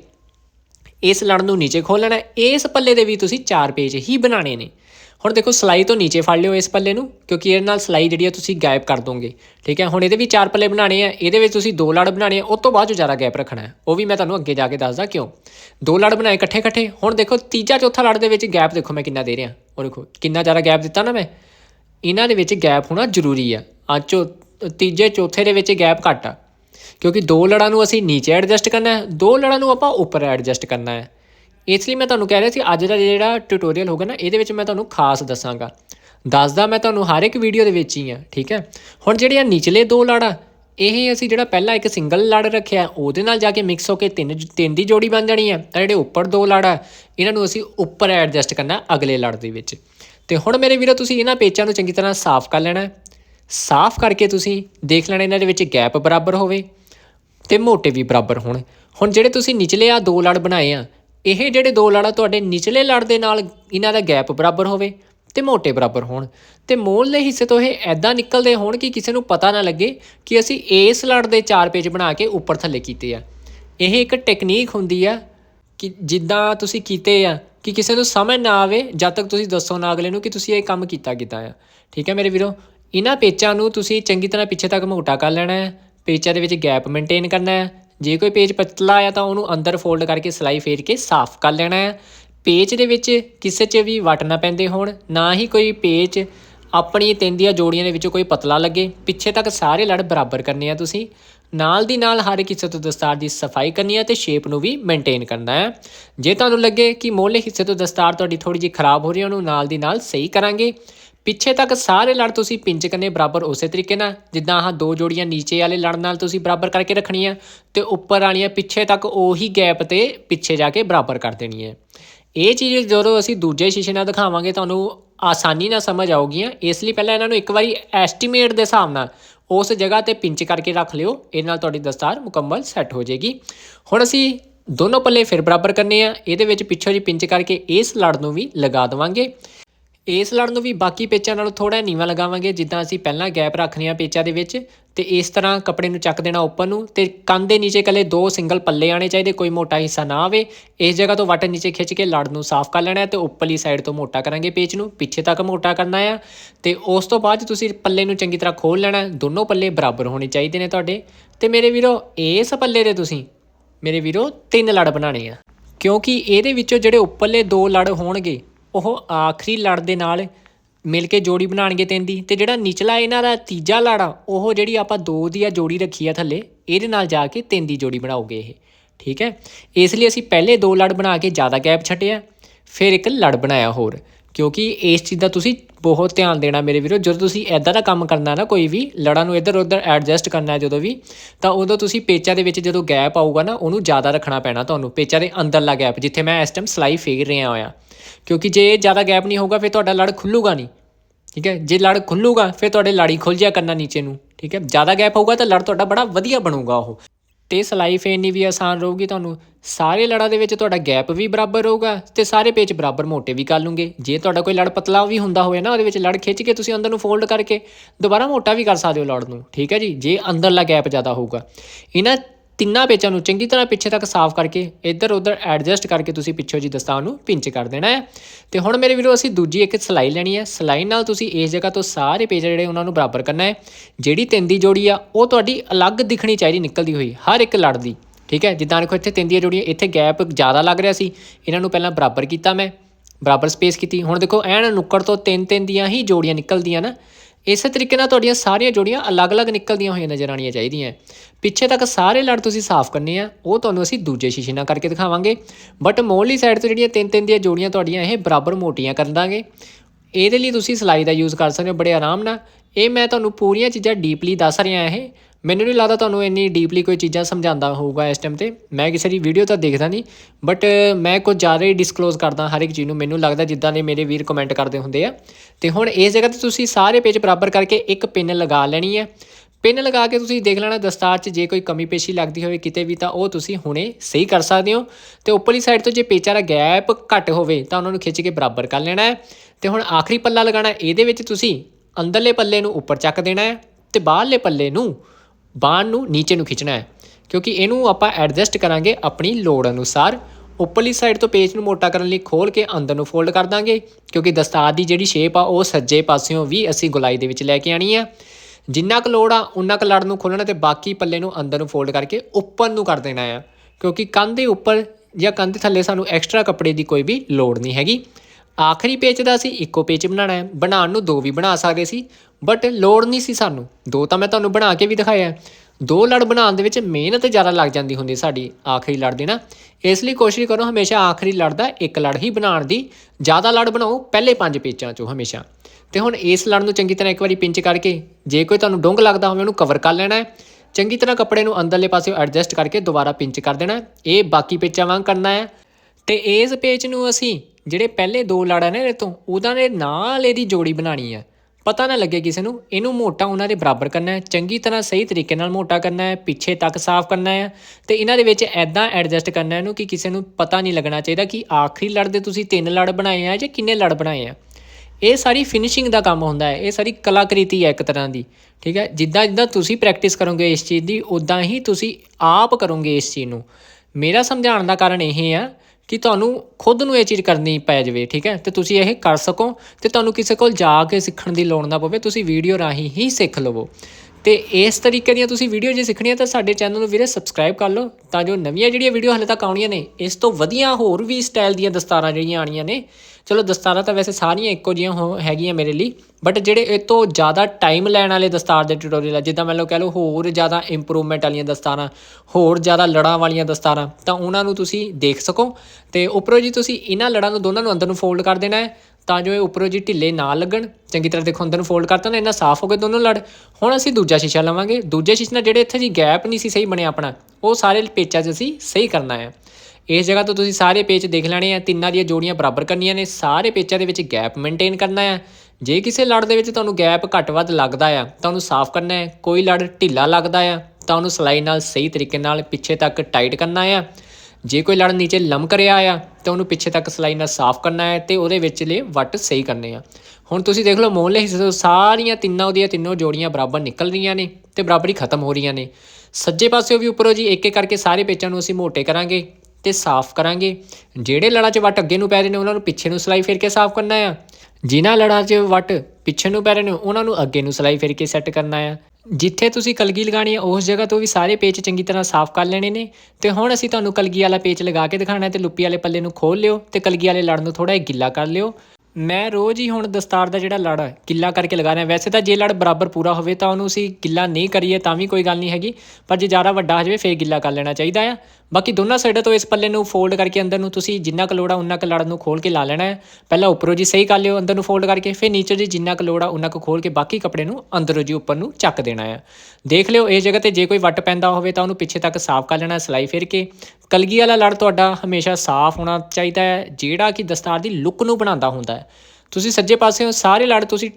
ਇਸ ਲੜ ਨੂੰ ਨੀਚੇ ਖੋਲ ਲੈਣਾ। ਇਸ ਪੱਲੇ ਦੇ ਵੀ ਤੁਸੀਂ ਚਾਰ ਪੇਜ ਹੀ ਬਣਾਣੇ ਨੇ। ਹੁਣ ਦੇਖੋ, ਸਲਾਈ ਤੋਂ ਨੀਚੇ ਫੜ ਲਿਓ ਇਸ ਪੱਲੇ ਨੂੰ, ਕਿਉਂਕਿ ਇਹਦੇ ਨਾਲ ਸਲਾਈ ਜਿਹੜੀ ਆ ਤੁਸੀਂ ਗਾਇਬ ਕਰ ਦੋਗੇ। ਠੀਕ ਹੈ, ਹੁਣ ਇਹਦੇ ਵੀ ਚਾਰ ਪੱਲੇ ਬਣਾਣੇ ਆ, ਇਹਦੇ ਵਿੱਚ ਤੁਸੀਂ ਦੋ ਲੜ ਬਣਾਣੇ ਆ ਉਸ ਤੋਂ ਬਾਅਦ ਜੋ ਜ਼ਿਆਦਾ ਗੈਪ ਰੱਖਣਾ ਹੈ। ਉਹ ਵੀ ਮੈਂ ਤੁਹਾਨੂੰ ਅੱਗੇ ਜਾ ਕੇ ਦੱਸਦਾ ਕਿਉਂ। ਦੋ ਲੜ ਬਣਾਏ ਇਕੱਠੇ ਇਕੱਠੇ ਹੁਣ ਦੇਖੋ, ਤੀਜਾ ਚੌਥਾ ਲੜ ਦੇ ਵਿੱਚ ਗੈਪ ਦੇਖੋ ਮੈਂ ਕਿੰਨਾ ਦੇ ਰਿਹਾ। ਉਹ ਦੇਖੋ, ਕਿੰਨਾ ਜ਼ਿਆਦਾ ਗੈਪ ਦਿੱਤਾ ਨਾ ਮੈਂ। ਇਹਨਾਂ ਦੇ ਵਿੱਚ ਗੈਪ ਹੋਣਾ ਜ਼ਰੂਰੀ ਆ। ਅੱਜ ਤੀਜੇ ਚੌਥੇ ਦੇ ਵਿੱਚ ਗੈਪ ਘੱਟ ਆ। ਕਿਉਂਕਿ ਦੋ ਲੜਾਂ ਨੂੰ ਅਸੀਂ ਨੀਚੇ ਐਡਜਸਟ ਕਰਨਾ ਹੈ, ਦੋ ਲੜਾਂ ਨੂੰ ਆਪਾਂ ਉੱਪਰ ਐਡਜਸਟ ਕਰਨਾ ਹੈ। ਇਸ ਲਈ ਮੈਂ ਤੁਹਾਨੂੰ ਕਹਿ ਰਿਹਾ ਸੀ, ਅੱਜ ਦਾ ਜਿਹੜਾ ਟਿਊਟੋਰੀਅਲ ਹੋਗਾ ਨਾ, ਇਹਦੇ ਵਿੱਚ ਮੈਂ ਤੁਹਾਨੂੰ ਖਾਸ ਦੱਸਾਂਗਾ। ਦੱਸਦਾ ਮੈਂ ਤੁਹਾਨੂੰ ਹਰ ਇੱਕ ਵੀਡੀਓ ਦੇ ਵਿੱਚ ਹੀ ਆ, ਠੀਕ ਹੈ? ਹੁਣ ਜਿਹੜੇ ਆ ਨਿਚਲੇ ਦੋ ਲੜਾ ਇਹ ਅਸੀਂ ਜਿਹੜਾ ਪਹਿਲਾਂ ਇੱਕ ਸਿੰਗਲ ਲੜ ਰੱਖਿਆ, ਉਹਦੇ ਨਾਲ ਜਾ ਕੇ ਮਿਕਸ ਹੋ ਕੇ ਤਿੰਨ ਤਿੰਨ ਦੀ ਜੋੜੀ ਬਣ ਜਾਣੀ ਹੈ ਤਾਂ ਜਿਹੜੇ ਉੱਪਰ ਦੋ ਲੜ ਆ, ਇਹਨਾਂ ਨੂੰ ਅਸੀਂ ਉੱਪਰ ਐਡਜਸਟ ਕਰਨਾ ਅਗਲੇ ਲੜ ਦੇ ਵਿੱਚ। ਤੇ ਹੁਣ ਮੇਰੇ ਵੀਰੋ, ਤੁਸੀਂ ਇਹਨਾਂ ਪੇਚਾਂ ਨੂੰ ਚੰਗੀ ਤਰ੍ਹਾਂ ਸਾਫ਼ ਕਰ ਲੈਣਾ। ਸਾਫ਼ ਕਰਕੇ ਤੁਸੀਂ ਦੇਖ ਲੈਣਾ ਇਹਨਾਂ ਦੇ ਵਿੱਚ ਗੈਪ ਬਰਾਬਰ ਹੋਵੇ ਤੇ ਮੋਟੇ ਵੀ ਬਰਾਬਰ ਹੋਣ। ਹੁਣ ਜਿਹੜੇ ਤੁਸੀਂ ਨਿਚਲੇ ਆ ਦੋ ਲੜ ਬਣਾਏ ਆ ਇਹ ਜਿਹੜੇ ਦੋ ਲੜ ਆ ਤੁਹਾਡੇ ਨਿਚਲੇ ਲੜ ਦੇ ਨਾਲ ਇਹਨਾਂ ਦਾ ਗੈਪ ਬਰਾਬਰ ਹੋਵੇ ਤੇ ਮੋਟੇ ਬਰਾਬਰ ਹੋਣ ਤੇ ਮੋਲਲੇ ਹਿੱਸੇ ਤੋਂ ਇਹ ਐਦਾਂ ਨਿਕਲਦੇ ਹੋਣ ਕਿ ਕਿਸੇ ਨੂੰ ਪਤਾ ਨਾ ਲੱਗੇ ਕਿ ਅਸੀਂ ਇਸ ਲੜ ਦੇ ਚਾਰ ਪੇਜ ਬਣਾ ਕੇ ਉੱਪਰ ਥੱਲੇ ਕੀਤੇ ਆ। ਇਹ ਇੱਕ ਟੈਕਨੀਕ ਹੁੰਦੀ ਆ ਕਿ ਜਿੱਦਾਂ ਤੁਸੀਂ ਕੀਤੇ ਆ ਕਿ ਕਿਸੇ ਨੂੰ ਸਮਝ ਨਾ ਆਵੇ, ਜਦ ਤੱਕ ਤੁਸੀਂ ਦੱਸੋ ਨਾ ਅਗਲੇ ਨੂੰ ਕਿ ਤੁਸੀਂ ਇਹ ਕੰਮ ਕੀਤਾ ਕੀਤਾ ਆ। ਠੀਕ ਹੈ ਮੇਰੇ ਵੀਰੋ? ਇਹਨਾਂ ਪੇਚਾਂ ਨੂੰ ਤੁਸੀਂ ਚੰਗੀ ਤਰ੍ਹਾਂ ਪਿੱਛੇ ਤੱਕ ਮੋਟਾ ਕਰ ਲੈਣਾ ਹੈ, ਪੇਚਾਂ ਦੇ ਵਿੱਚ ਗੈਪ ਮੇਨਟੇਨ ਕਰਨਾ ਹੈ ਜੇ ਕੋਈ ਪੇਜ ਪਤਲਾ ਆ ਤਾਂ ਉਹਨੂੰ ਅੰਦਰ ਫੋਲਡ ਕਰਕੇ ਸਲਾਈ ਫੇਰ ਕੇ ਸਾਫ਼ ਕਰ ਲੈਣਾ ਹੈ। ਪੇਜ ਦੇ ਵਿੱਚ ਕਿਸੇ 'ਚ ਵੀ ਵਟ ਨਾ ਪੈਂਦੇ ਹੋਣ, ਨਾ ਹੀ ਕੋਈ ਪੇਜ ਆਪਣੀ ਤਿੰਦੀਆਂ ਜੋੜੀਆਂ ਦੇ ਵਿੱਚੋਂ ਕੋਈ ਪਤਲਾ ਲੱਗੇ। ਪਿੱਛੇ ਤੱਕ ਸਾਰੇ ਲੜ ਬਰਾਬਰ ਕਰਨੇ ਆ ਤੁਸੀਂ। ਨਾਲ ਦੀ ਨਾਲ ਹਰ ਇੱਕ ਹਿੱਸੇ ਤੋਂ ਦਸਤਾਰ ਦੀ ਸਫ਼ਾਈ ਕਰਨੀ ਹੈ ਤੇ ਸ਼ੇਪ ਨੂੰ ਵੀ ਮੇਨਟੇਨ ਕਰਨਾ ਹੈ। ਜੇ ਤੁਹਾਨੂੰ ਲੱਗੇ ਕਿ ਮੋਹਲੇ ਹਿੱਸੇ ਤੋਂ ਦਸਤਾਰ ਤੁਹਾਡੀ ਥੋੜੀ ਜਿਹੀ ਖਰਾਬ ਹੋ ਰਹੀ ਹੈ, ਉਹਨੂੰ ਨਾਲ ਦੀ ਨਾਲ ਸਹੀ ਕਰਾਂਗੇ। ਪਿੱਛੇ ਤੱਕ ਸਾਰੇ ਲੜ ਤੁਸੀਂ ਪਿੰਚ ਕਰਨੇ ਬਰਾਬਰ ਉਸੇ ਤਰੀਕੇ ਨਾਲ, ਜਿੱਦਾਂ ਆਹ ਦੋ ਜੋੜੀਆਂ ਨੀਚੇ ਵਾਲੇ ਲੜ ਨਾਲ ਤੁਸੀਂ ਬਰਾਬਰ ਕਰਕੇ ਰੱਖਣੀਆਂ ਤੇ ਉੱਪਰ ਵਾਲੀਆਂ ਪਿੱਛੇ ਤੱਕ ਉਹੀ ਗੈਪ ਤੇ ਪਿੱਛੇ ਜਾ ਕੇ ਬਰਾਬਰ ਕਰ ਦੇਣੀ ਹੈ ਇਹ ਚੀਜ਼ ਜਦੋਂ ਅਸੀਂ ਦੂਜੇ ਸ਼ੀਸ਼ੇ ਨਾਲ ਦਿਖਾਵਾਂਗੇ, ਤੁਹਾਨੂੰ ਆਸਾਨੀ ਨਾਲ ਸਮਝ ਆਉਗੀਆਂ ਇਸ ਲਈ ਪਹਿਲਾਂ ਇਹਨਾਂ ਨੂੰ ਇੱਕ ਵਾਰੀ ਐਸਟੀਮੇਟ ਦੇ ਹਿਸਾਬ ਨਾਲ ਉਸ ਜਗ੍ਹਾ ਤੇ ਪਿੰਚ ਕਰਕੇ ਰੱਖ ਲਿਓ। ਇਹ ਨਾਲ ਤੁਹਾਡੀ ਦਸਤਾਰ ਮੁਕੰਮਲ ਸੈੱਟ ਹੋ ਜਾਏਗੀ। ਹੁਣ ਅਸੀਂ ਦੋਨੋਂ ਪੱਲੇ ਫਿਰ ਬਰਾਬਰ ਕਰਨੇ ਆ। ਇਹਦੇ ਵਿੱਚ ਪਿੱਛੋਂ ਜੀ ਪਿੰਚ ਕਰਕੇ ਇਸ ਲੜ ਨੂੰ ਵੀ ਲਗਾ ਦੇਵਾਂਗੇ। ਇਸ ਲੜ ਨੂੰ ਵੀ ਬਾਕੀ ਪੇਚਾਂ ਨਾਲੋਂ ਥੋੜਾ ਨੀਵਾ ਲਗਾਵਾਂਗੇ, ਜਿੱਦਾਂ ਅਸੀਂ ਪਹਿਲਾਂ ਗੈਪ ਰੱਖਨੇ ਆ ਪੇਚਾਂ ਦੇ ਵਿੱਚ। ਤੇ ਇਸ ਤਰ੍ਹਾਂ ਕੱਪੜੇ ਨੂੰ ਚੱਕ ਦੇਣਾ ਉੱਪਰ ਨੂੰ ਤੇ ਕੰਨ ਦੇ ਨੀਚੇ ਕੱਲੇ ਦੋ ਸਿੰਗਲ ਪੱਲੇ ਆਣੇ ਚਾਹੀਦੇ, ਕੋਈ ਮੋਟਾ ਹਿੱਸਾ ਨਾ ਆਵੇ। ਇਸ ਜਗ੍ਹਾ ਤੋਂ ਵੱਟ ਨੀਚੇ ਖਿੱਚ ਕੇ ਲੜ ਨੂੰ ਸਾਫ਼ ਕਰ ਲੈਣਾ ਹੈ ਤੇ ਉੱਪਰਲੀ ਸਾਈਡ ਤੋਂ ਮੋਟਾ ਕਰਾਂਗੇ ਪੇਚ ਨੂੰ, ਪਿੱਛੇ ਤੱਕ ਮੋਟਾ ਕਰਨਾ ਆ। ਤੇ ਉਸ ਤੋਂ ਬਾਅਦ ਤੁਸੀਂ ਪੱਲੇ ਨੂੰ ਚੰਗੀ ਤਰ੍ਹਾਂ ਖੋਲ ਲੈਣਾ, ਦੋਨੋਂ ਪੱਲੇ ਬਰਾਬਰ ਹੋਣੇ ਚਾਹੀਦੇ ਨੇ ਤੁਹਾਡੇ। ਤੇ ਮੇਰੇ ਵੀਰੋ, ਇਸ ਪੱਲੇ ਦੇ ਤੁਸੀਂ, ਮੇਰੇ ਵੀਰੋ, ਤਿੰਨ ਲੜ ਬਣਾਣੇ ਆ। ਕਿਉਂਕਿ ਇਹਦੇ ਵਿੱਚੋਂ ਜਿਹੜੇ ਉੱਪਰਲੇ ਦੋ ਲੜ ਹੋਣਗੇ ਉਹ ਆਖਰੀ ਲੜ ਦੇ ਨਾਲ ਮਿਲ ਕੇ ਜੋੜੀ ਬਣਾਣਗੇ ਤਿੰਨ ਦੀ। ਤੇ ਜਿਹੜਾ ਨਿਚਲਾ ਇਹਨਾਂ ਦਾ ਤੀਜਾ ਲੜ ਆ, ਉਹ ਜਿਹੜੀ ਆਪਾਂ ਦੋ ਦੀ ਆ ਜੋੜੀ ਰੱਖੀ ਆ ਥੱਲੇ, ਇਹਦੇ ਨਾਲ ਜਾ ਕੇ ਤਿੰਨ ਦੀ ਜੋੜੀ ਬਣਾਓਗੇ ਇਹ। ਠੀਕ ਹੈ? ਇਸ ਲਈ ਅਸੀਂ ਪਹਿਲੇ ਦੋ ਲੜ ਬਣਾ ਕੇ ਜ਼ਿਆਦਾ ਗੈਪ ਛੱਡਿਆ, ਫਿਰ ਇੱਕ ਲੜ ਬਣਾਇਆ ਹੋਰ। ਕਿਉਂਕਿ ਇਸ ਚੀਜ਼ ਦਾ ਤੁਸੀਂ ਬਹੁਤ ਧਿਆਨ ਦੇਣਾ ਮੇਰੇ ਵੀਰੋ, ਜਦੋਂ ਤੁਸੀਂ ਐਦਾਂ ਦਾ ਕੰਮ ਕਰਨਾ ਨਾ, ਕੋਈ ਵੀ ਲੜਾਂ ਨੂੰ ਇੱਧਰ ਉੱਧਰ ਐਡਜਸਟ ਕਰਨਾ ਜਦੋਂ ਵੀ, ਤਾਂ ਉਦੋਂ ਤੁਸੀਂ ਪੇਚਾ ਦੇ ਵਿੱਚ ਜਦੋਂ ਗੈਪ ਆਊਗਾ ਨਾ, ਉਹਨੂੰ ਜ਼ਿਆਦਾ ਰੱਖਣਾ ਪੈਣਾ ਤੁਹਾਨੂੰ, ਪੇਚਾ ਦੇ ਅੰਦਰਲਾ ਗੈਪ ਜਿੱਥੇ ਮੈਂ ਇਸ ਟਾਈਮ ਸਲਾਈ ਫੇਰ ਰਿਹਾ ਹੋਇਆ। ਕਿਉਂਕਿ ਜੇ ਜ਼ਿਆਦਾ ਗੈਪ ਨਹੀਂ ਹੋਊਗਾ, ਫਿਰ ਤੁਹਾਡਾ ਲੜ ਖੁੱਲੂਗਾ ਨਹੀਂ। ਠੀਕ ਹੈ? ਜੇ ਲੜ ਖੁੱਲੂਗਾ, ਫਿਰ ਤੁਹਾਡੇ ਲਾੜੀ ਖੁੱਲ ਜਿਆ ਕਰਨਾ ਨੀਚੇ ਨੂੰ। ਠੀਕ ਹੈ? ਜ਼ਿਆਦਾ ਗੈਪ ਹੋਊਗਾ ਤਾਂ ਲੜ ਤੁਹਾਡਾ ਬੜਾ ਵਧੀਆ ਬਣੂਗਾ ਉਹ। ਤੇ ਸਲਾਈ ਫੇਰਨੀ ਵੀ ਆਸਾਨ ਰਹੂਗੀ ਤੁਹਾਨੂੰ। ਸਾਰੇ ਲੜਾਂ ਦੇ ਵਿੱਚ ਤੁਹਾਡਾ ਗੈਪ ਵੀ ਬਰਾਬਰ ਰਹੂਗਾ ਤੇ ਸਾਰੇ ਪੇਚ ਬਰਾਬਰ ਮੋਟੇ ਵੀ ਕਰ ਲੂੰਗੇ। ਜੇ ਤੁਹਾਡਾ ਕੋਈ ਲੜ ਪਤਲਾ ਵੀ ਹੁੰਦਾ ਹੋਵੇ ਨਾ, ਉਹਦੇ ਵਿੱਚ ਲੜ ਖਿੱਚ ਕੇ ਤੁਸੀਂ ਅੰਦਰ ਨੂੰ ਫੋਲਡ ਕਰਕੇ ਦੁਬਾਰਾ ਮੋਟਾ ਵੀ ਕਰ ਸਕਦੇ ਹੋ ਲੜ ਨੂੰ। ਠੀਕ ਹੈ ਜੀ? ਜੇ ਅੰਦਰਲਾ ਗੈਪ ਜ਼ਿਆਦਾ ਹੋਊਗਾ। ਇਹਨਾਂ ਤਿੰਨਾਂ ਪੇਚਾਂ ਨੂੰ ਚੰਗੀ ਤਰ੍ਹਾਂ ਪਿੱਛੇ ਤੱਕ ਸਾਫ਼ ਕਰਕੇ ਇੱਧਰ ਉੱਧਰ ਐਡਜਸਟ ਕਰਕੇ ਤੁਸੀਂ ਪਿੱਛੋਂ ਜੀ ਦਸਤਾਰ ਨੂੰ ਪਿੰਚ ਕਰ ਦੇਣਾ ਹੈ। ਤੇ ਹੁਣ ਮੇਰੇ ਵੀਰੋ, ਅਸੀਂ ਦੂਜੀ ਇੱਕ ਸਲਾਈ ਲੈਣੀ ਹੈ। ਸਲਾਈ ਨਾਲ ਤੁਸੀਂ ਇਸ ਜਗ੍ਹਾ ਤੋਂ ਸਾਰੇ ਪੇਚ ਜਿਹੜੇ ਉਹਨਾਂ ਨੂੰ ਬਰਾਬਰ ਕਰਨਾ ਹੈ। ਜਿਹੜੀ ਤਿੰਨ ਦੀ ਜੋੜੀ ਆ, ਉਹ ਤੁਹਾਡੀ ਅਲੱਗ ਦਿਖਣੀ ਚਾਹੀਦੀ, ਨਿਕਲਦੀ ਹੋਈ, ਹਰ ਇੱਕ ਲੜ ਦੀ ਠੀਕ ਹੈ? ਜਿੱਦਾਂ ਦੇਖੋ, ਇੱਥੇ ਤਿੰਨ ਦੀਆਂ ਜੋੜੀਆਂ, ਇੱਥੇ ਗੈਪ ਜ਼ਿਆਦਾ ਲੱਗ ਰਿਹਾ ਸੀ। ਇਹਨਾਂ ਨੂੰ ਪਹਿਲਾਂ ਬਰਾਬਰ ਕੀਤਾ ਮੈਂ, ਬਰਾਬਰ ਸਪੇਸ ਕੀਤੀ। ਹੁਣ ਦੇਖੋ, ਐਨ ਨੁੱਕੜ ਤੋਂ ਤਿੰਨ ਤਿੰਨ ਦੀਆਂ ਹੀ ਜੋੜੀਆਂ ਨਿਕਲਦੀਆਂ ਨਾ। ਇਸੇ ਤਰੀਕੇ ਨਾਲ ਤੁਹਾਡੀਆਂ ਸਾਰੀਆਂ ਜੋੜੀਆਂ ਅਲੱਗ-ਅਲੱਗ ਨਿਕਲਦੀਆਂ ਹੋਈਆਂ ਨਜ਼ਰ ਆਣੀਆਂ ਚਾਹੀਦੀਆਂ ਪਿੱਛੇ ਤੱਕ ਸਾਰੇ ਲੜ ਤੁਸੀਂ ਸਾਫ਼ ਕਰਨੇ ਆ, ਉਹ ਤੁਹਾਨੂੰ ਅਸੀਂ ਦੂਜੇ ਸ਼ੀਸ਼ੇ ਨਾਲ ਕਰਕੇ ਦਿਖਾਵਾਂਗੇ। ਬਟ ਮੋਹਲੀ ਸਾਈਡ ਤੋਂ ਜਿਹੜੀਆਂ ਤਿੰਨ ਤਿੰਨ ਦੀਆਂ ਜੋੜੀਆਂ ਤੁਹਾਡੀਆਂ ਇਹ ਬਰਾਬਰ ਮੋਟੀਆਂ ਕਰ ਦਾਂਗੇ। ਇਹਦੇ ਲਈ ਤੁਸੀਂ ਸਲਾਈ ਦਾ ਯੂਜ਼ ਕਰ ਸਕਦੇ ਹੋ ਬੜੇ ਆਰਾਮ ਨਾਲ। ਇਹ ਮੈਂ ਤੁਹਾਨੂੰ ਪੂਰੀਆਂ ਚੀਜ਼ਾਂ ਡੀਪਲੀ ਦੱਸ ਰਿਹਾ ਇਹ। ਮੈਨੂੰ ਨਹੀਂ ਲੱਗਦਾ ਤੁਹਾਨੂੰ ਇੰਨੀ ਡੀਪਲੀ ਕੋਈ ਚੀਜ਼ਾਂ ਸਮਝਾਉਂਦਾ ਹੋਊਗਾ ਇਸ ਟਾਈਮ ਤੇ। ਮੈਂ ਕਿਸੇ ਦੀ ਵੀਡੀਓ ਤਾਂ ਦੇਖਦਾ ਨਹੀਂ ਬਟ ਮੈਂ ਕੁਝ ਜ਼ਿਆਦਾ ਹੀ ਡਿਸਕਲੋਜ਼ ਕਰਦਾ ਹਰ ਇੱਕ ਚੀਜ਼ ਨੂੰ। ਮੈਨੂੰ ਲੱਗਦਾ ਜਿੱਦਾਂ ਦੇ ਮੇਰੇ ਵੀਰ ਕਮੈਂਟ ਕਰਦੇ ਹੁੰਦੇ ਆ। ਤੇ ਹੁਣ ਇਸ ਜਗ੍ਹਾ ਤੇ ਤੁਸੀਂ ਸਾਰੇ ਪੇਜ ਬਰਾਬਰ ਕਰਕੇ ਇੱਕ ਪਿੰਨ ਲਗਾ ਲੈਣੀ ਹੈ। ਪਿੰਨ ਲਗਾ ਕੇ ਤੁਸੀਂ ਦੇਖ ਲੈਣਾ ਦਸਤਾਰ 'ਚ ਜੇ ਕੋਈ ਕਮੀ ਪੇਸ਼ੀ ਲੱਗਦੀ ਹੋਵੇ ਕਿਤੇ ਵੀ ਤਾਂ ਉਹ ਤੁਸੀਂ ਹੁਣੇ ਸਹੀ ਕਰ ਸਕਦੇ ਹੋ। ਤੇ ਉੱਪਰਲੀ ਸਾਈਡ ਤੋਂ ਜੇ ਪੇਚਾਂ ਦਾ ਗੈਪ ਘੱਟ ਹੋਵੇ ਤਾਂ ਉਹਨਾਂ ਨੂੰ ਖਿੱਚ ਕੇ ਬਰਾਬਰ ਕਰ ਲੈਣਾ ਹੈ। ਤੇ ਹੁਣ ਆਖਰੀ ਪੱਲਾ ਲਗਾਉਣਾ, ਇਹਦੇ ਵਿੱਚ ਤੁਸੀਂ ਅੰਦਰਲੇ ਪੱਲੇ ਨੂੰ ਉੱਪਰ ਚੱਕ ਦੇਣਾ ਹੈ ਤੇ ਬਾਹਰਲੇ ਪੱਲੇ ਨੂੰ ਬਾਣ ਨੂੰ ਨੀਚੇ ਨੂੰ ਖਿੱਚਣਾ ਹੈ, ਕਿਉਂਕਿ ਇਹਨੂੰ ਆਪਾਂ ਐਡਜਸਟ ਕਰਾਂਗੇ ਆਪਣੀ ਲੋੜ ਅਨੁਸਾਰ। ਉੱਪਰਲੀ ਸਾਈਡ ਤੋਂ ਪੇਜ ਨੂੰ ਮੋਟਾ ਕਰਨ ਲਈ ਖੋਲ ਕੇ ਅੰਦਰ ਨੂੰ ਫੋਲਡ ਕਰ ਦਾਂਗੇ, ਕਿਉਂਕਿ ਦਸਤਾਰ ਦੀ ਜਿਹੜੀ ਸ਼ੇਪ ਆ, ਉਹ ਸੱਜੇ ਪਾਸਿਓਂ ਵੀ ਅਸੀਂ ਗੁਲਾਈ ਦੇ ਵਿੱਚ ਲੈ ਕੇ ਆਣੀ ਆ। ਜਿੰਨਾ ਕੁ ਲੋੜ ਆ ਉਨਾ ਕੁ ਲੜ ਨੂੰ ਖੋਲਣਾ ਤੇ ਬਾਕੀ ਪੱਲੇ ਨੂੰ ਅੰਦਰ ਨੂੰ ਫੋਲਡ ਕਰਕੇ ਉੱਪਰ ਨੂੰ ਕਰ ਦੇਣਾ ਆ। ਕਿਉਂਕਿ ਕੰਧ ਦੇ ਉੱਪਰ ਜਾਂ ਕੰਧ ਥੱਲੇ ਸਾਨੂੰ ਐਕਸਟਰਾ ਕੱਪੜੇ ਦੀ ਕੋਈ ਵੀ ਲੋੜ ਨਹੀਂ ਹੈਗੀ। ਆਖਰੀ ਪੇਚ ਦਾ ਅਸੀਂ ਇੱਕੋ ਪੇਚ ਬਣਾਉਣਾ ਹੈ। ਬਣਾਉਣ ਨੂੰ ਦੋ ਵੀ ਬਣਾ ਸਕਦੇ ਸੀ ਬਟ ਲੋੜ ਨਹੀਂ ਸੀ ਸਾਨੂੰ। ਦੋ ਤਾਂ ਮੈਂ ਤੁਹਾਨੂੰ ਬਣਾ ਕੇ ਵੀ ਦਿਖਾਇਆ ਦੋ ਲੜ ਬਣਾਉਣ ਦੇ ਵਿੱਚ ਮਿਹਨਤ ਜ਼ਿਆਦਾ ਲੱਗ ਜਾਂਦੀ ਹੁੰਦੀ ਸਾਡੀ ਆਖਰੀ ਲੜ ਦੀ ਨਾ। ਇਸ ਲਈ ਕੋਸ਼ਿਸ਼ ਕਰੋ ਹਮੇਸ਼ਾ ਆਖਰੀ ਲੜ ਦਾ ਇੱਕ ਲੜ ਹੀ ਬਣਾਉਣ ਦੀ। ਜ਼ਿਆਦਾ ਲੜ ਬਣਾਓ, ਪਹਿਲੇ ਪੰਜ ਪੇਚਾਂ ਚੋਂ ਹਮੇਸ਼ਾ। ਤੇ ਹੁਣ ਇਸ ਲੜ ਨੂੰ ਚੰਗੀ ਤਰ੍ਹਾਂ ਇੱਕ ਵਾਰੀ ਪਿੰਚ ਕਰਕੇ, ਜੇ ਕੋਈ ਤੁਹਾਨੂੰ ਡੁੰਗ ਲੱਗਦਾ ਹੋਵੇ, ਉਹਨੂੰ ਕਵਰ ਕਰ ਲੈਣਾ ਹੈ। ਚੰਗੀ ਤਰ੍ਹਾਂ ਕੱਪੜੇ ਨੂੰ ਅੰਦਰਲੇ ਪਾਸੇ ਐਡਜਸਟ ਕਰਕੇ ਦੁਬਾਰਾ ਪਿੰਚ ਕਰ ਦੇਣਾ ਇਹ ਬਾਕੀ ਪੇਚਾਂ ਵਾਂਗ ਕਰਨਾ ਹੈ। ਤੇ ਇਸ ਪੇਚ ਨੂੰ ਅਸੀਂ ਜਿਹੜੇ ਪਹਿਲੇ ਦੋ ਲੜਾ ਨੇ ਇਹਦੇ ਤੋਂ, ਉਹਨਾਂ ਦੇ ਨਾਲ ਇਹਦੀ ਜੋੜੀ ਬਣਾਣੀ ਹੈ ਪਤਾ ਨਾ ਲੱਗੇ ਕਿਸੇ ਨੂੰ, ਇਹਨੂੰ ਮੋਟਾ ਉਹਨਾਂ ਦੇ ਬਰਾਬਰ ਕਰਨਾ ਹੈ, ਚੰਗੀ ਤਰ੍ਹਾਂ ਸਹੀ ਤਰੀਕੇ ਨਾਲ ਮੋਟਾ ਕਰਨਾ ਹੈ, ਪਿੱਛੇ ਤੱਕ ਸਾਫ਼ ਕਰਨਾ ਹੈ, ਤੇ ਇਹਨਾਂ ਦੇ ਵਿੱਚ ਐਦਾਂ ਐਡਜਸਟ ਕਰਨਾ ਇਹਨੂੰ ਕਿ ਕਿਸੇ ਨੂੰ ਪਤਾ ਨਹੀਂ ਲੱਗਣਾ ਚਾਹੀਦਾ ਕਿ ਆਖਰੀ ਲੜ ਦੇ ਤੁਸੀਂ ਤਿੰਨ ਲੜ ਬਣਾਏ ਆ ਜਾਂ ਕਿੰਨੇ ਲੜ ਬਣਾਏ ਆ। ਇਹ ਸਾਰੀ ਫਿਨਿਸ਼ਿੰਗ ਦਾ ਕੰਮ ਹੁੰਦਾ ਹੈ, ਇਹ ਸਾਰੀ ਕਲਾਕ੍ਰਿਤੀ ਹੈ ਇੱਕ ਤਰ੍ਹਾਂ ਦੀ, ਠੀਕ ਹੈ? ਜਿੱਦਾਂ ਜਿੱਦਾਂ ਤੁਸੀਂ ਪ੍ਰੈਕਟਿਸ ਕਰੋਗੇ ਇਸ ਚੀਜ਼ ਦੀ ਉਦਾਂ ਹੀ ਤੁਸੀਂ ਆਪ ਕਰੋਗੇ ਇਸ ਚੀਜ਼ ਨੂੰ। ਮੇਰਾ ਸਮਝਾਉਣ ਦਾ ਕਾਰਨ ਇਹ ਆ ਕਿ ਤੁਹਾਨੂੰ ਖੁਦ ਨੂੰ ਇਹ ਚੀਜ਼ ਕਰਨੀ ਪੈ ਜਾਵੇ, ਠੀਕ ਹੈ? ਤੇ ਤੁਸੀਂ ਇਹ ਕਰ ਸਕੋ ਤੇ ਤੁਹਾਨੂੰ ਕਿਸੇ ਕੋਲ ਜਾ ਕੇ ਸਿੱਖਣ ਦੀ ਲੋੜ ਨਾ ਪਵੇ, ਤੁਸੀਂ ਵੀਡੀਓ ਰਾਹੀਂ ਹੀ ਸਿੱਖ ਲਵੋ। ਤੇ ਇਸ ਤਰੀਕੇ ਦੀਆਂ ਤੁਸੀਂ ਵੀਡੀਓ ਜੇ ਸਿੱਖਣੀਆਂ ਤਾਂ ਸਾਡੇ ਚੈਨਲ ਨੂੰ ਵੀਰੇ ਸਬਸਕ੍ਰਾਈਬ ਕਰ ਲਓ, ਤਾਂ ਜੋ ਨਵੀਆਂ ਜਿਹੜੀਆਂ ਵੀਡੀਓ ਹਲੇ ਤੱਕ ਆਉਣੀਆਂ ਨੇ, ਇਸ ਤੋਂ ਵਧੀਆ ਹੋਰ ਵੀ ਸਟਾਈਲ ਦੀਆਂ ਦਸਤਾਰਾਂ ਜਿਹੜੀਆਂ ਆਣੀਆਂ ਨੇ, ਚਲੋ ਦਸਤਾਰਾਂ ਤਾਂ ਵੈਸੇ ਸਾਰੀਆਂ ਇੱਕੋ ਜਿਹੀਆਂ ਹੋ, ਹੈਗੀਆਂ ਮੇਰੇ ਲਈ ਬਟ ਜਿਹੜੇ ਇਹ ਤੋਂ ਜ਼ਿਆਦਾ ਟਾਈਮ ਲੈਣ ਵਾਲੇ ਦਸਤਾਰ ਦੇ ਟਿਊਟੋਰੀਅਲ ਆ, ਜਿੱਦਾਂ ਮੰਨ ਲਓ ਕਹਿ ਲਓ ਹੋਰ ਜ਼ਿਆਦਾ ਇੰਪਰੂਵਮੈਂਟ ਵਾਲੀਆਂ ਦਸਤਾਰਾਂ, ਹੋਰ ਜ਼ਿਆਦਾ ਲੜਾਂ ਵਾਲੀਆਂ ਦਸਤਾਰਾਂ, ਤਾਂ ਉਹਨਾਂ ਨੂੰ ਤੁਸੀਂ ਦੇਖ ਸਕੋ, ਤੇ ਉੱਪਰੋਂ ਜੀ ਤੁਸੀਂ ਇਹਨਾਂ ਲੜਾਂ ਨੂੰ ਦੋਨਾਂ ਨੂੰ ਅੰਦਰ ਨੂੰ ਫੋਲਡ ਕਰ ਦੇਣਾ ਹੈ ਤਾਂ ਜੋ ਇਹ ਉੱਪਰੋਂ ਜੀ ਢਿੱਲੇ ਨਾ ਲੱਗਣ। ਚੰਗੀ ਤਰ੍ਹਾਂ ਦੇਖੋ, ਅੰਦਰ ਨੂੰ ਫੋਲਡ ਕਰਤਾ ਨਾ ਇਹਨਾਂ ਸਾਫ਼ ਹੋ ਗਏ ਦੋਨੋਂ ਲੜ। ਹੁਣ ਅਸੀਂ ਦੂਜਾ ਸ਼ੀਸ਼ਾ ਲਵਾਂਗੇ। ਦੂਜੇ ਸ਼ੀਸ਼ੇ ਨਾਲ ਜਿਹੜੇ ਇੱਥੇ ਜੀ ਗੈਪ ਨਹੀਂ ਸੀ, ਸਹੀ ਬਣਿਆ ਆਪਣਾ, ਉਹ ਸਾਰੇ ਪੇਚਾਂ 'ਚ ਅਸੀਂ ਸਹੀ ਕਰਨਾ ਹੈ। ਇਸ ਜਗ੍ਹਾ ਤੋਂ ਤੁਸੀਂ ਸਾਰੇ ਪੇਚ ਦੇਖ ਲੈਣੇ ਆ। ਤਿੰਨਾਂ ਦੀਆਂ ਜੋੜੀਆਂ ਬਰਾਬਰ ਕਰਨੀਆਂ ਨੇ। ਸਾਰੇ ਪੇਚਾਂ ਦੇ ਵਿੱਚ ਗੈਪ ਮੇਨਟੇਨ ਕਰਨਾ ਹੈ। ਜੇ ਕਿਸੇ ਲੜ ਦੇ ਵਿੱਚ ਤੁਹਾਨੂੰ ਗੈਪ ਘੱਟ ਵੱਧ ਲੱਗਦਾ ਆ, ਤਾਂ ਉਹਨੂੰ ਸਾਫ਼ ਕਰਨਾ ਹੈ। ਕੋਈ ਲੜ ਢਿੱਲਾ ਲੱਗਦਾ ਆ, ਤਾਂ ਉਹਨੂੰ ਸਲਾਈ ਨਾਲ ਸਹੀ ਤਰੀਕੇ ਨਾਲ ਪਿੱਛੇ ਤੱਕ ਟਾਈਟ ਕਰਨਾ ਆ। ਜੇ ਕੋਈ ਲੜ ਨੀਚੇ ਲਮਕ ਰਿਹਾ ਆ, ਤਾਂ ਉਹਨੂੰ ਪਿੱਛੇ ਤੱਕ ਸਲਾਈ ਨਾਲ ਸਾਫ਼ ਕਰਨਾ ਹੈ ਤੇ ਉਹਦੇ ਵਿਚਲੇ ਵੱਟ ਸਹੀ ਕਰਨੇ ਆ। ਹੁਣ ਤੁਸੀਂ ਦੇਖ ਲਓ ਮੋਹਲੇ ਹਿੱਸੇ ਤੋਂ ਸਾਰੀਆਂ ਤਿੰਨਾਂ ਉਹਦੀਆਂ ਤਿੰਨੋਂ ਜੋੜੀਆਂ ਬਰਾਬਰ ਨਿਕਲ ਰਹੀਆਂ ਨੇ ਤੇ ਬਰਾਬਰੀ ਖਤਮ ਹੋ ਰਹੀਆਂ ਨੇ। ਸੱਜੇ ਪਾਸਿਓ ਵੀ ਉੱਪਰੋਂ ਜੀ ਇੱਕ ਇੱਕ ਕਰਕੇ ਸਾਰੇ ਪੇਚਾਂ ਨੂੰ ਅਸੀਂ ਮੋਟੇ ਕਰਾਂਗੇ ਤੇ ਸਾਫ਼ ਕਰਾਂਗੇ। ਜਿਹੜੇ ਲੜਾਂ 'ਚ ਵੱਟ ਅੱਗੇ ਨੂੰ ਪੈ ਰਹੇ ਨੇ, ਉਹਨਾਂ ਨੂੰ ਪਿੱਛੇ ਨੂੰ ਸਲਾਈ ਫੇਰ ਕੇ ਸਾਫ਼ ਕਰਨਾ ਆ। ਜਿਨ੍ਹਾਂ ਲੜਾਂ 'ਚ ਵੱਟ ਪਿੱਛੇ ਨੂੰ ਪੈ ਰਹੇ ਨੇ, ਉਹਨਾਂ ਨੂੰ ਅੱਗੇ ਨੂੰ ਸਲਾਈ ਫੇਰ ਕੇ ਸੈੱਟ ਕਰਨਾ ਆ। ਜਿੱਥੇ ਤੁਸੀਂ ਕਲਗੀ ਲਗਾਣੀ ਹੈ, ਉਸ ਜਗ੍ਹਾ ਤੋਂ ਵੀ ਸਾਰੇ ਪੇਚ ਚੰਗੀ ਤਰ੍ਹਾਂ ਸਾਫ਼ ਕਰ ਲੈਣੇ ਨੇ। ਤੇ ਹੁਣ ਅਸੀਂ ਤੁਹਾਨੂੰ ਕਲਗੀ ਵਾਲਾ ਪੇਚ ਲਗਾ ਕੇ ਦਿਖਾਣਾ ਹੈ ਤੇ ਲੁੱਪੀ ਵਾਲੇ ਪੱਲੇ ਨੂੰ ਖੋਲ ਲਿਓ ਤੇ ਕਲਗੀ ਵਾਲੇ ਲੜ ਨੂੰ ਥੋੜਾ ਜਿਹਾ ਗਿੱਲਾ ਕਰ ਲਿਓ। ਮੈਂ ਰੋਜ਼ ਹੀ ਹੁਣ ਦਸਤਾਰ ਦਾ ਜਿਹੜਾ ਲੜ ਹੈ, ਗਿੱਲਾ ਕਰਕੇ ਲਗਾ ਰਿਹਾ। ਵੈਸੇ ਤਾਂ ਜੇ ਲੜ ਬਰਾਬਰ ਪੂਰਾ ਹੋਵੇ ਤਾਂ ਉਹਨੂੰ ਅਸੀਂ ਗਿੱਲਾ ਨਹੀਂ ਕਰੀਏ ਤਾਂ ਵੀ ਕੋਈ ਗੱਲ ਨਹੀਂ ਹੈਗੀ, ਪਰ ਜੇ ਜ਼ਿਆਦਾ ਵੱਡਾ ਹੋ ਜਾਵੇ, ਫੇਰ ਗਿੱਲਾ ਕਰ ਲੈਣਾ ਚਾਹੀਦਾ ਆ। ਬਾਕੀ ਦੋਨਾਂ ਸਾਈਡਾਂ ਤੋਂ ਇਸ ਪੱਲੇ ਨੂੰ ਫੋਲਡ ਕਰਕੇ ਅੰਦਰ ਨੂੰ ਤੁਸੀਂ ਜਿੰਨਾ ਕੁ ਲੋੜ ਆ, ਉਨਾ ਕੁ ਲੜ ਨੂੰ ਖੋਲ ਕੇ ਲਾ ਲੈਣਾ ਹੈ। ਪਹਿਲਾਂ ਉੱਪਰੋਂ ਜੀ ਸਹੀ ਕਰ ਲਿਓ, ਅੰਦਰ ਨੂੰ ਫੋਲਡ ਕਰਕੇ, ਫਿਰ ਨੀਚੇ ਜੀ ਜਿੰਨਾ ਕੁ ਲੋੜ ਆ, ਉਨਾ ਕੁ ਖੋਲ ਕੇ ਬਾਕੀ ਕੱਪੜੇ ਨੂੰ ਅੰਦਰੋਂ ਜੀ ਉੱਪਰ ਨੂੰ ਚੱਕ ਦੇਣਾ ਹੈ। ਦੇਖ ਲਿਓ, ਇਹ ਜਗ੍ਹਾ ਤੇ ਜੇ ਕੋਈ ਵੱਟ ਪੈਂਦਾ ਹੋਵੇ ਤਾਂ ਉਹਨੂੰ ਪਿੱਛੇ ਤੱਕ ਸਾਫ਼ ਕਰ ਲੈਣਾ, ਸਲਾਈ ਫੇਰ ਕੇ। ਕਲਗੀ ਵਾਲਾ ਲੜ ਤੁਹਾਡਾ ਹਮੇਸ਼ਾ ਸਾਫ਼ ਹੋਣਾ ਚਾਹੀਦਾ ਹੈ, ਜਿਹੜਾ ਕਿ ਦਸਤਾਰ ਦੀ ਲੁੱਕ ਨੂੰ ਬਣਾਉਂਦਾ ਹੁੰਦਾ ਹੈ। ਤੁਸੀਂ ਸੱਜੇ ਪਾਸਿਓਂ ਸਾਰੇ ਲੜ ਤੁਸੀਂ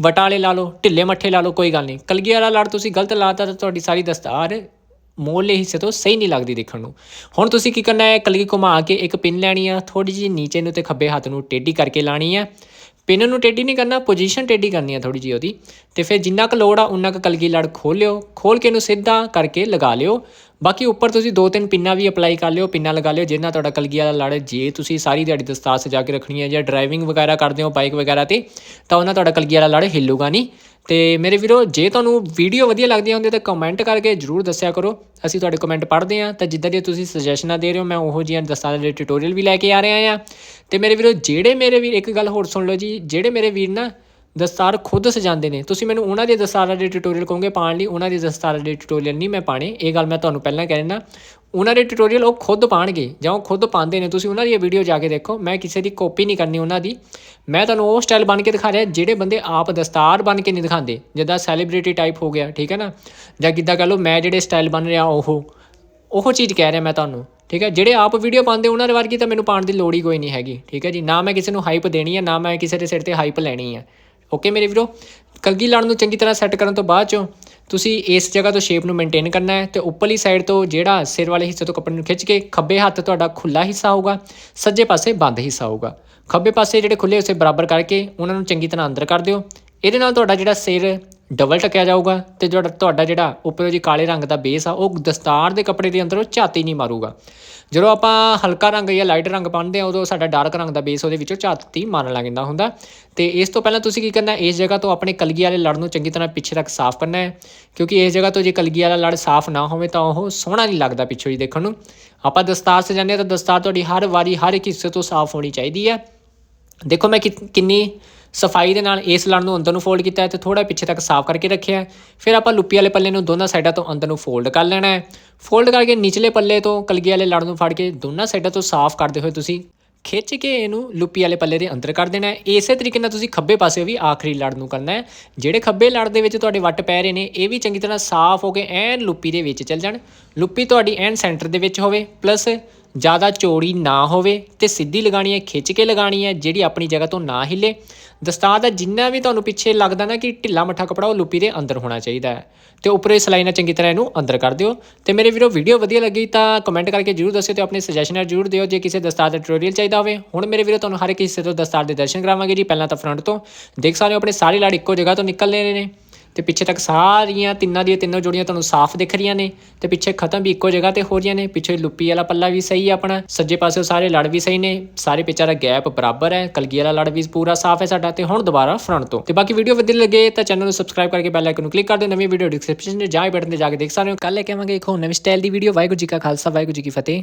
ਵਟਾਲੇ ਲਾ ਲਓ, ਢਿੱਲੇ ਮੱਠੇ ਲਾ ਲਓ, ਕੋਈ ਗੱਲ ਨਹੀਂ। ਕਲਗੀ ਵਾਲਾ ਲੜ ਤੁਸੀਂ ਗਲਤ ਲਾਤਾ ਤਾਂ ਤੁਹਾਡੀ ਸਾਰੀ ਦਸਤਾਰ ਮੋਹਲੇ ਹਿੱਸੇ ਤੋਂ ਸਹੀ ਨਹੀਂ ਲੱਗਦੀ ਦੇਖਣ ਨੂੰ। ਹੁਣ ਤੁਸੀਂ ਕੀ ਕਰਨਾ ਹੈ? ਕਲਗੀ ਘੁਮਾ ਕੇ ਇੱਕ ਪਿੰਨ ਲੈਣੀ ਆ। ਥੋੜੀ ਜਿਹੀ ਨੀਚੇ ਨੂੰ ਤੇ ਖੱਬੇ ਹੱਥ ਨੂੰ ਟੇਢੀ ਕਰਕੇ ਲਾਣੀ ਆ। ਪਿੰਨ ਨੂੰ ਟੇਢੀ ਨਹੀਂ ਕਰਨਾ, ਪੋਜੀਸ਼ਨ ਟੇਢੀ ਕਰਨੀ ਆ ਥੋੜੀ ਜਿਹੀ ਉਹਦੀ। ਤੇ ਫਿਰ ਜਿੰਨਾ ਕੁ ਲੋੜ ਆ, ਉਨਾ ਕੁ ਕਲਗੀ ਲੜ ਖੋਲ ਲਿਓ। ਖੋਲ ਕੇ ਇਹਨੂੰ ਸਿੱਧਾ ਕਰਕੇ ਲਗਾ ਲਿਓ। ਬਾਕੀ ਉੱਪਰ ਤੁਸੀਂ ਦੋ ਤਿੰਨ ਪਿੰਨਾਂ ਵੀ ਅਪਲਾਈ ਕਰ ਲਿਓ, ਪਿੰਨਾਂ ਲਗਾ ਲਿਓ ਜਿੰਨਾ ਤੁਹਾਡਾ ਕਲਗੀ ਵਾਲਾ ਲੜ ਜੇ ਤੁਸੀਂ ਸਾਰੀ ਦਿਹਾੜੀ ਦਸਤਾਰ ਸਜਾ ਕੇ ਰੱਖਣੀ ਹੈ ਜਾਂ ਡਰਾਈਵਿੰਗ ਵਗੈਰਾ ਕਰਦੇ ਹੋ ਬਾਈਕ ਵਗੈਰਾ ਤੇ, ਤਾਂ ਉਹਨਾਂ ਤੁਹਾਡਾ ਕਲਗੀ ਵਾਲਾ ਲੜ ਹਿੱਲੂਗਾ ਨਹੀਂ। ਤੇ ਮੇਰੇ ਵੀਰੋ, ਜੇ ਤੁਹਾਨੂੰ ਵੀਡੀਓ ਵਧੀਆ ਲੱਗਦੀ ਹੁੰਦੀ ਤਾਂ ਕਮੈਂਟ ਕਰਕੇ ਜਰੂਰ ਦੱਸਿਆ ਕਰੋ। ਅਸੀਂ ਤੁਹਾਡੇ ਕਮੈਂਟ ਪੜ੍ਹਦੇ ਹਾਂ। ਤਾਂ ਜਿੱਦਾਂ ਦੀ ਤੁਸੀਂ ਸੁਜੈਸ਼ਨਾਂ ਦੇ ਰਹੇ ਹੋ, ਮੈਂ ਉਹੋ ਜਿਹੀਆਂ ਦਸਤਾਰਾਂ ਦੇ ਟਿਊਟੋਰੀਅਲ ਵੀ ਲੈ ਕੇ ਆ ਰਿਹਾ ਆ ਤੇ ਮੇਰੇ ਵੀਰੋ, ਜਿਹੜੇ ਮੇਰੇ ਵੀਰ, ਇੱਕ ਗੱਲ ਹੋਰ ਸੁਣ ਲਓ ਜੀ, ਜਿਹੜੇ ਮੇਰੇ ਵੀਰ ਨਾ ਦਸਤਾਰ ਖੁਦ ਸਜਾਉਂਦੇ ਨੇ। ਤੁਸੀਂ ਮੈਨੂੰ ਉਹਨਾਂ ਦੇ ਦਸਤਾਰਾਂ ਦੇ ਟਿਊਟੋਰੀਅਲ ਕਹੋਗੇ ਪਾਣ ਲਈ ਉਹਨਾਂ ਦੇ ਦਸਤਾਰਾਂ ਦੇ ਟਿਊਟੋਰੀਅਲ ਨਹੀਂ ਮੈਂ ਪਾਣੇ ਇਹ ਗੱਲ ਮੈਂ ਤੁਹਾਨੂੰ ਪਹਿਲਾਂ ਕਹਿ ਦਿੰਦਾ। ਉਹਨਾਂ ਦੇ ਟਿਊਟੋਰੀਅਲ ਉਹ ਖੁਦ ਪਾਣਗੇ ਜਾਂ ਉਹ ਖੁਦ ਪਾਉਂਦੇ ਨੇ। ਤੁਸੀਂ ਉਹਨਾਂ ਦੀ ਵੀਡੀਓ ਜਾ ਕੇ ਦੇਖੋ। ਮੈਂ ਕਿਸੇ ਦੀ ਕਾਪੀ ਨਹੀਂ ਕਰਨੀ ਉਹਨਾਂ ਦੀ। ਮੈਂ ਤੁਹਾਨੂੰ ਉਹ ਸਟਾਈਲ ਬਣ ਕੇ ਦਿਖਾ ਰਿਹਾ ਜਿਹੜੇ ਬੰਦੇ ਆਪ ਦਸਤਾਰ ਬਣ ਕੇ ਨਹੀਂ ਦਿਖਾਉਂਦੇ। ਜਿੱਦਾਂ ਸੈਲੀਬ੍ਰਿਟੀ ਟਾਈਪ ਹੋ ਗਿਆ, ਠੀਕ ਹੈ ਨਾ? ਜਾਂ ਕਿੱਦਾਂ ਕਹ ਲਓ, ਮੈਂ ਜਿਹੜੇ ਸਟਾਈਲ ਬਣ ਰਿਹਾ ਉਹ। ਉਹ ਚੀਜ਼ ਕਹਿ ਰਿਹਾ ਮੈਂ ਤੁਹਾਨੂੰ, ਠੀਕ ਹੈ? ਜਿਹੜੇ ਆਪ ਵੀਡੀਓ ਪਾਉਂਦੇ ਉਹਨਾਂ ਦੇ ਵਰਗੀ ਤਾਂ ਮੈਨੂੰ ਪਾਉਣ ਦੀ ਲੋੜ ਹੀ ਕੋਈ ਨਹੀਂ ਹੈਗੀ, ਠੀਕ ਹੈ ਜੀ? ਨਾ ਮੈਂ ਕਿਸੇ ਨੂੰ ਹਾਈਪ ਦੇਣੀ ਹੈ, ਨਾ ਮੈਂ ਕਿਸੇ ਦੇ ਸਿਰ ਤੇ ਹਾਈਪ ਲੈਣੀ ਹੈ। ਓਕੇ ਮੇਰੇ ਵੀਰੋ, ਕਲਗੀ ਲੜ ਨੂੰ ਚੰਗੀ ਤਰ੍ਹਾਂ ਸੈੱਟ ਕਰਨ ਤੋਂ ਬਾਅਦ ਚੋਂ ਤੁਸੀਂ ਇਸ ਜਗ੍ਹਾ ਤੋਂ ਸ਼ੇਪ ਨੂੰ ਮੇਨਟੇਨ ਕਰਨਾ ਹੈ ਤੇ ਉੱਪਰਲੀ ਸਾਈਡ ਤੋਂ ਜਿਹੜਾ ਸਿਰ ਵਾਲੇ ਹਿੱਸੇ ਤੋਂ ਕੱਪੜੇ ਨੂੰ ਖਿੱਚ ਕੇ ਖੱਬੇ ਹੱਥ ਤੁਹਾਡਾ ਖੁੱਲਾ ਹਿੱਸਾ ਹੋਊਗਾ, ਸੱਜੇ ਪਾਸੇ ਬੰਦ ਹਿੱਸਾ ਹੋਊਗਾ। ਖੱਬੇ ਪਾਸੇ ਜਿਹੜੇ ਖੁੱਲੇ ਹਿੱਸੇ ਬਰਾਬਰ ਕਰਕੇ ਉਹਨਾਂ ਨੂੰ ਚੰਗੀ ਤਰ੍ਹਾਂ ਅੰਦਰ ਕਰ ਦਿਓ। ਇਹਦੇ ਨਾਲ ਤੁਹਾਡਾ ਜਿਹੜਾ ਸਿਰ ਡਬਲ ਟਕਿਆ ਜਾਊਗਾ ਤੇ ਜਿਹੜਾ ਤੁਹਾਡਾ ਜਿਹੜਾ ਉੱਪਰੋਂ ਜੀ ਕਾਲੇ ਰੰਗ ਦਾ ਬੇਸ ਆ, ਉਹ ਦਸਤਾਰ ਦੇ ਕੱਪੜੇ ਦੇ ਅੰਦਰੋਂ ਝਾਤੀ ਨਹੀਂ ਮਾਰੂਗਾ। ਜਦੋਂ ਆਪਾਂ ਹਲਕਾ ਰੰਗ ਜਾਂ ਲਾਈਟ ਰੰਗ ਪਾਉਂਦੇ ਆ ਉਦੋਂ ਸਾਡਾ ਡਾਰਕ ਰੰਗ ਦਾ ਬੇਸ ਉਹਦੇ ਵਿੱਚੋਂ ਝਾਤੀ ਮਾਰਨ ਲੱਗ ਜਾਂਦਾ ਹੁੰਦਾ। ਤੇ ਇਸ ਤੋਂ ਪਹਿਲਾਂ ਤੁਸੀਂ ਕੀ ਕਰਨਾ, ਇਸ ਜਗ੍ਹਾ ਤੋਂ ਆਪਣੇ ਕਲਗੀ ਵਾਲੇ ਲੜ ਨੂੰ ਚੰਗੀ ਤਰ੍ਹਾਂ ਪਿੱਛੇ ਤੱਕ ਸਾਫ਼ ਕਰਨਾ ਹੈ। ਕਿਉਂਕਿ ਇਸ ਜਗ੍ਹਾ ਤੋਂ ਜੇ ਕਲਗੀ ਵਾਲਾ ਲੜ ਸਾਫ਼ ਨਾ ਹੋਵੇ ਤਾਂ ਉਹ ਸੋਹਣਾ ਨਹੀਂ ਲੱਗਦਾ ਪਿੱਛੋਂ ਜੀ ਦੇਖਣ ਨੂੰ। ਆਪਾਂ ਦਸਤਾਰ ਸਜਾਉਂਦੇ ਆ ਤਾਂ ਦਸਤਾਰ ਤੁਹਾਡੀ ਹਰ ਵਾਰੀ, ਹਰ ਇੱਕ ਹਿੱਸੇ ਤੋਂ ਸਾਫ਼ ਹੋਣੀ ਚਾਹੀਦੀ ਹੈ। ਦੇਖੋ ਮੈਂ ਕਿ- ਕਿੰਨੀ ਸਫ਼ਾਈ ਦੇ ਨਾਲ ਇਸ ਲੜ ਨੂੰ ਅੰਦਰ ਨੂੰ ਫੋਲਡ ਕੀਤਾ ਹੈ ਤੇ ਥੋੜਾ ਪਿੱਛੇ ਤੱਕ ਸਾਫ਼ ਕਰਕੇ ਰੱਖਿਆ ਹੈ। ਫਿਰ ਆਪਾਂ ਲੁੱਪੀ ਵਾਲੇ ਪੱਲੇ ਨੂੰ ਦੋਨਾਂ ਸਾਈਡਾਂ ਤੋਂ ਅੰਦਰ ਨੂੰ ਫੋਲਡ ਕਰ ਲੈਣਾ ਹੈ। ਫੋਲਡ ਕਰਕੇ ਨਿਚਲੇ ਪੱਲੇ ਤੋਂ ਕਲਗੀ ਵਾਲੇ ਲੜ ਨੂੰ ਫੜ ਕੇ ਦੋਨਾਂ ਸਾਈਡਾਂ ਤੋਂ ਸਾਫ਼ ਕਰਦੇ ਹੋਏ ਤੁਸੀਂ ਖਿੱਚ ਕੇ ਇਹਨੂੰ ਲੁੱਪੀ ਵਾਲੇ ਪੱਲੇ ਦੇ ਅੰਦਰ ਕਰ ਦੇਣਾ ਹੈ। ਇਸੇ ਤਰੀਕੇ ਨਾਲ ਤੁਸੀਂ ਖੱਬੇ ਪਾਸੇ ਵੀ ਆਖਰੀ ਲੜ ਨੂੰ ਕਰਨਾ ਹੈ। ਜਿਹੜੇ ਖੱਬੇ ਲੜ ਦੇ ਵਿੱਚ ਤੁਹਾਡੇ ਵੱਟ ਪੈ ਰਹੇ ਨੇ, ਇਹ ਵੀ ਚੰਗੀ ਤਰ੍ਹਾਂ ਸਾਫ਼ ਹੋ ਕੇ ਐਨ ਲੁੱਪੀ ਦੇ ਵਿੱਚ ਚੱਲ ਜਾਣ। ਲੁੱਪੀ ਤੁਹਾਡੀ ਐਨ ਸੈਂਟਰ ਦੇ ਵਿੱਚ ਹੋਵੇ ਪਲੱਸ ਜ਼ਿਆਦਾ ਚੌੜੀ ਨਾ ਹੋਵੇ ਤੇ ਸਿੱਧੀ ਲਗਾਣੀ ਹੈ, ਖਿੱਚ ਕੇ ਲਗਾਣੀ ਹੈ, ਜਿਹੜੀ ਆਪਣੀ ਜਗ੍ਹਾ ਤੋਂ ਨਾ ਹਿੱਲੇ। ਦਸਤਾਰ ਦਾ ਜਿੰਨਾ ਵੀ ਤੁਹਾਨੂੰ ਪਿੱਛੇ ਲੱਗਦਾ ਨਾ ਕਿ ਢਿੱਲਾ ਮੱਠਾ ਕਪੜਾ, ਉਹ ਲੁੱਪੀ ਦੇ ਅੰਦਰ ਹੋਣਾ ਚਾਹੀਦਾ ਹੈ। ਤੇ ਉੱਪਰੋਂ ਸਲਾਈ ਨਾਲ ਚੰਗੀ ਤਰ੍ਹਾਂ ਇਹਨੂੰ ਅੰਦਰ ਕਰ ਦਿਓ। ਤੇ ਮੇਰੇ ਵੀਰੋ, ਵੀਡੀਓ ਵਧੀਆ ਲੱਗੀ ਤਾਂ ਕਮੈਂਟ ਕਰਕੇ ਜਰੂਰ ਦੱਸਿਓ ਤੇ ਆਪਣੇ ਸੁਜੈਸ਼ਨ ਜਰੂਰ ਦਿਓ। ਜੇ ਕਿਸੇ ਦਸਤਾਰ ਦਾ ਟਿਊਟੋਰੀਅਲ ਚਾਹੀਦਾ ਹੋਵੇ, ਹੁਣ ਮੇਰੇ ਵੀਰੋ, ਤੁਹਾਨੂੰ ਹਰ ਇੱਕ ਹਿੱਸੇ ਤੋਂ ਦਸਤਾਰ ਦੇ ਦਰਸ਼ਨ ਕਰਾਵਾਂਗੇ ਜੀ, ਪਹਿਲਾਂ ਤਾਂ ਫਰੰਟ ਤੋਂ। ਦੇਖ ਸਕਦੇ ਹੋ, ਆਪਣੇ ਸਾਰੇ ਲੜ ਇੱਕੋ ਜਗ੍ਹਾ ਤੋਂ ਨਿਕਲ ਰਹੇ ਨੇ। ਤੇ ਪਿੱਛੇ ਤੱਕ ਸਾਰੀਆਂ ਤਿੰਨਾਂ ਦੀਆਂ ਤਿੰਨੋਂ ਜੋੜੀਆਂ ਤੁਹਾਨੂੰ ਸਾਫ਼ ਦਿਖ ਰਹੀਆਂ ਨੇ ਤੇ ਪਿੱਛੇ ਖਤਮ ਵੀ ਇੱਕੋ ਜਗ੍ਹਾ ਤੇ ਹੋ ਰਹੀਆਂ ਨੇ, ਪਿੱਛੇ ਲੁੱਪੀ ਵਾਲਾ ਪੱਲਾ ਵੀ ਸਹੀ ਹੈ ਆਪਣਾ, ਸੱਜੇ ਪਾਸੇ ਸਾਰੇ ਲੜ ਵੀ ਸਹੀ ਨੇ, ਸਾਰੇ ਪਿੱਛੇ ਦਾ ਗੈਪ ਬਰਾਬਰ ਹੈ, ਕਲਗੀ ਵਾਲਾ ਲੜ ਵੀ ਪੂਰਾ ਸਾਫ਼ ਹੈ ਸਾਡਾ ਤੇ ਹੁਣ ਦੁਬਾਰਾ ਫਰੰਟ ਤੋਂ। ਤੇ ਬਾਕੀ ਵੀਡੀਓ ਵਧੀਆ ਲੱਗੇ ਤਾਂ ਚੈਨਲ ਨੂੰ ਸਬਸਕ੍ਰਾਈਬ ਕਰਕੇ ਬੈਲ ਆਈਕਨ ਨੂੰ ਕਲਿੱਕ ਕਰ ਦਿਓ, ਨਵੀਂ ਵੀਡੀਓ ਡਿਸਕ੍ਰਿਪਸ਼ਨ 'ਚ ਜਾਂ ਬਟਨ ਤੇ ਜਾ ਕੇ ਦੇਖ ਸਕਦੇ ਹੋ। ਕੱਲ ਲੈ ਕੇ ਆਵਾਂਗੇ ਇੱਕ ਹੋਰ ਨਵੀਂ ਸਟਾਈਲ ਦੀ ਵੀਡੀਓ ਵਾਹਿਗੁਰੂ ਜੀ ਕਾ ਖਾਲਸਾ, ਵਾਹਿਗੁਰੂ ਜੀ ਕੀ ਫਤਿਹ।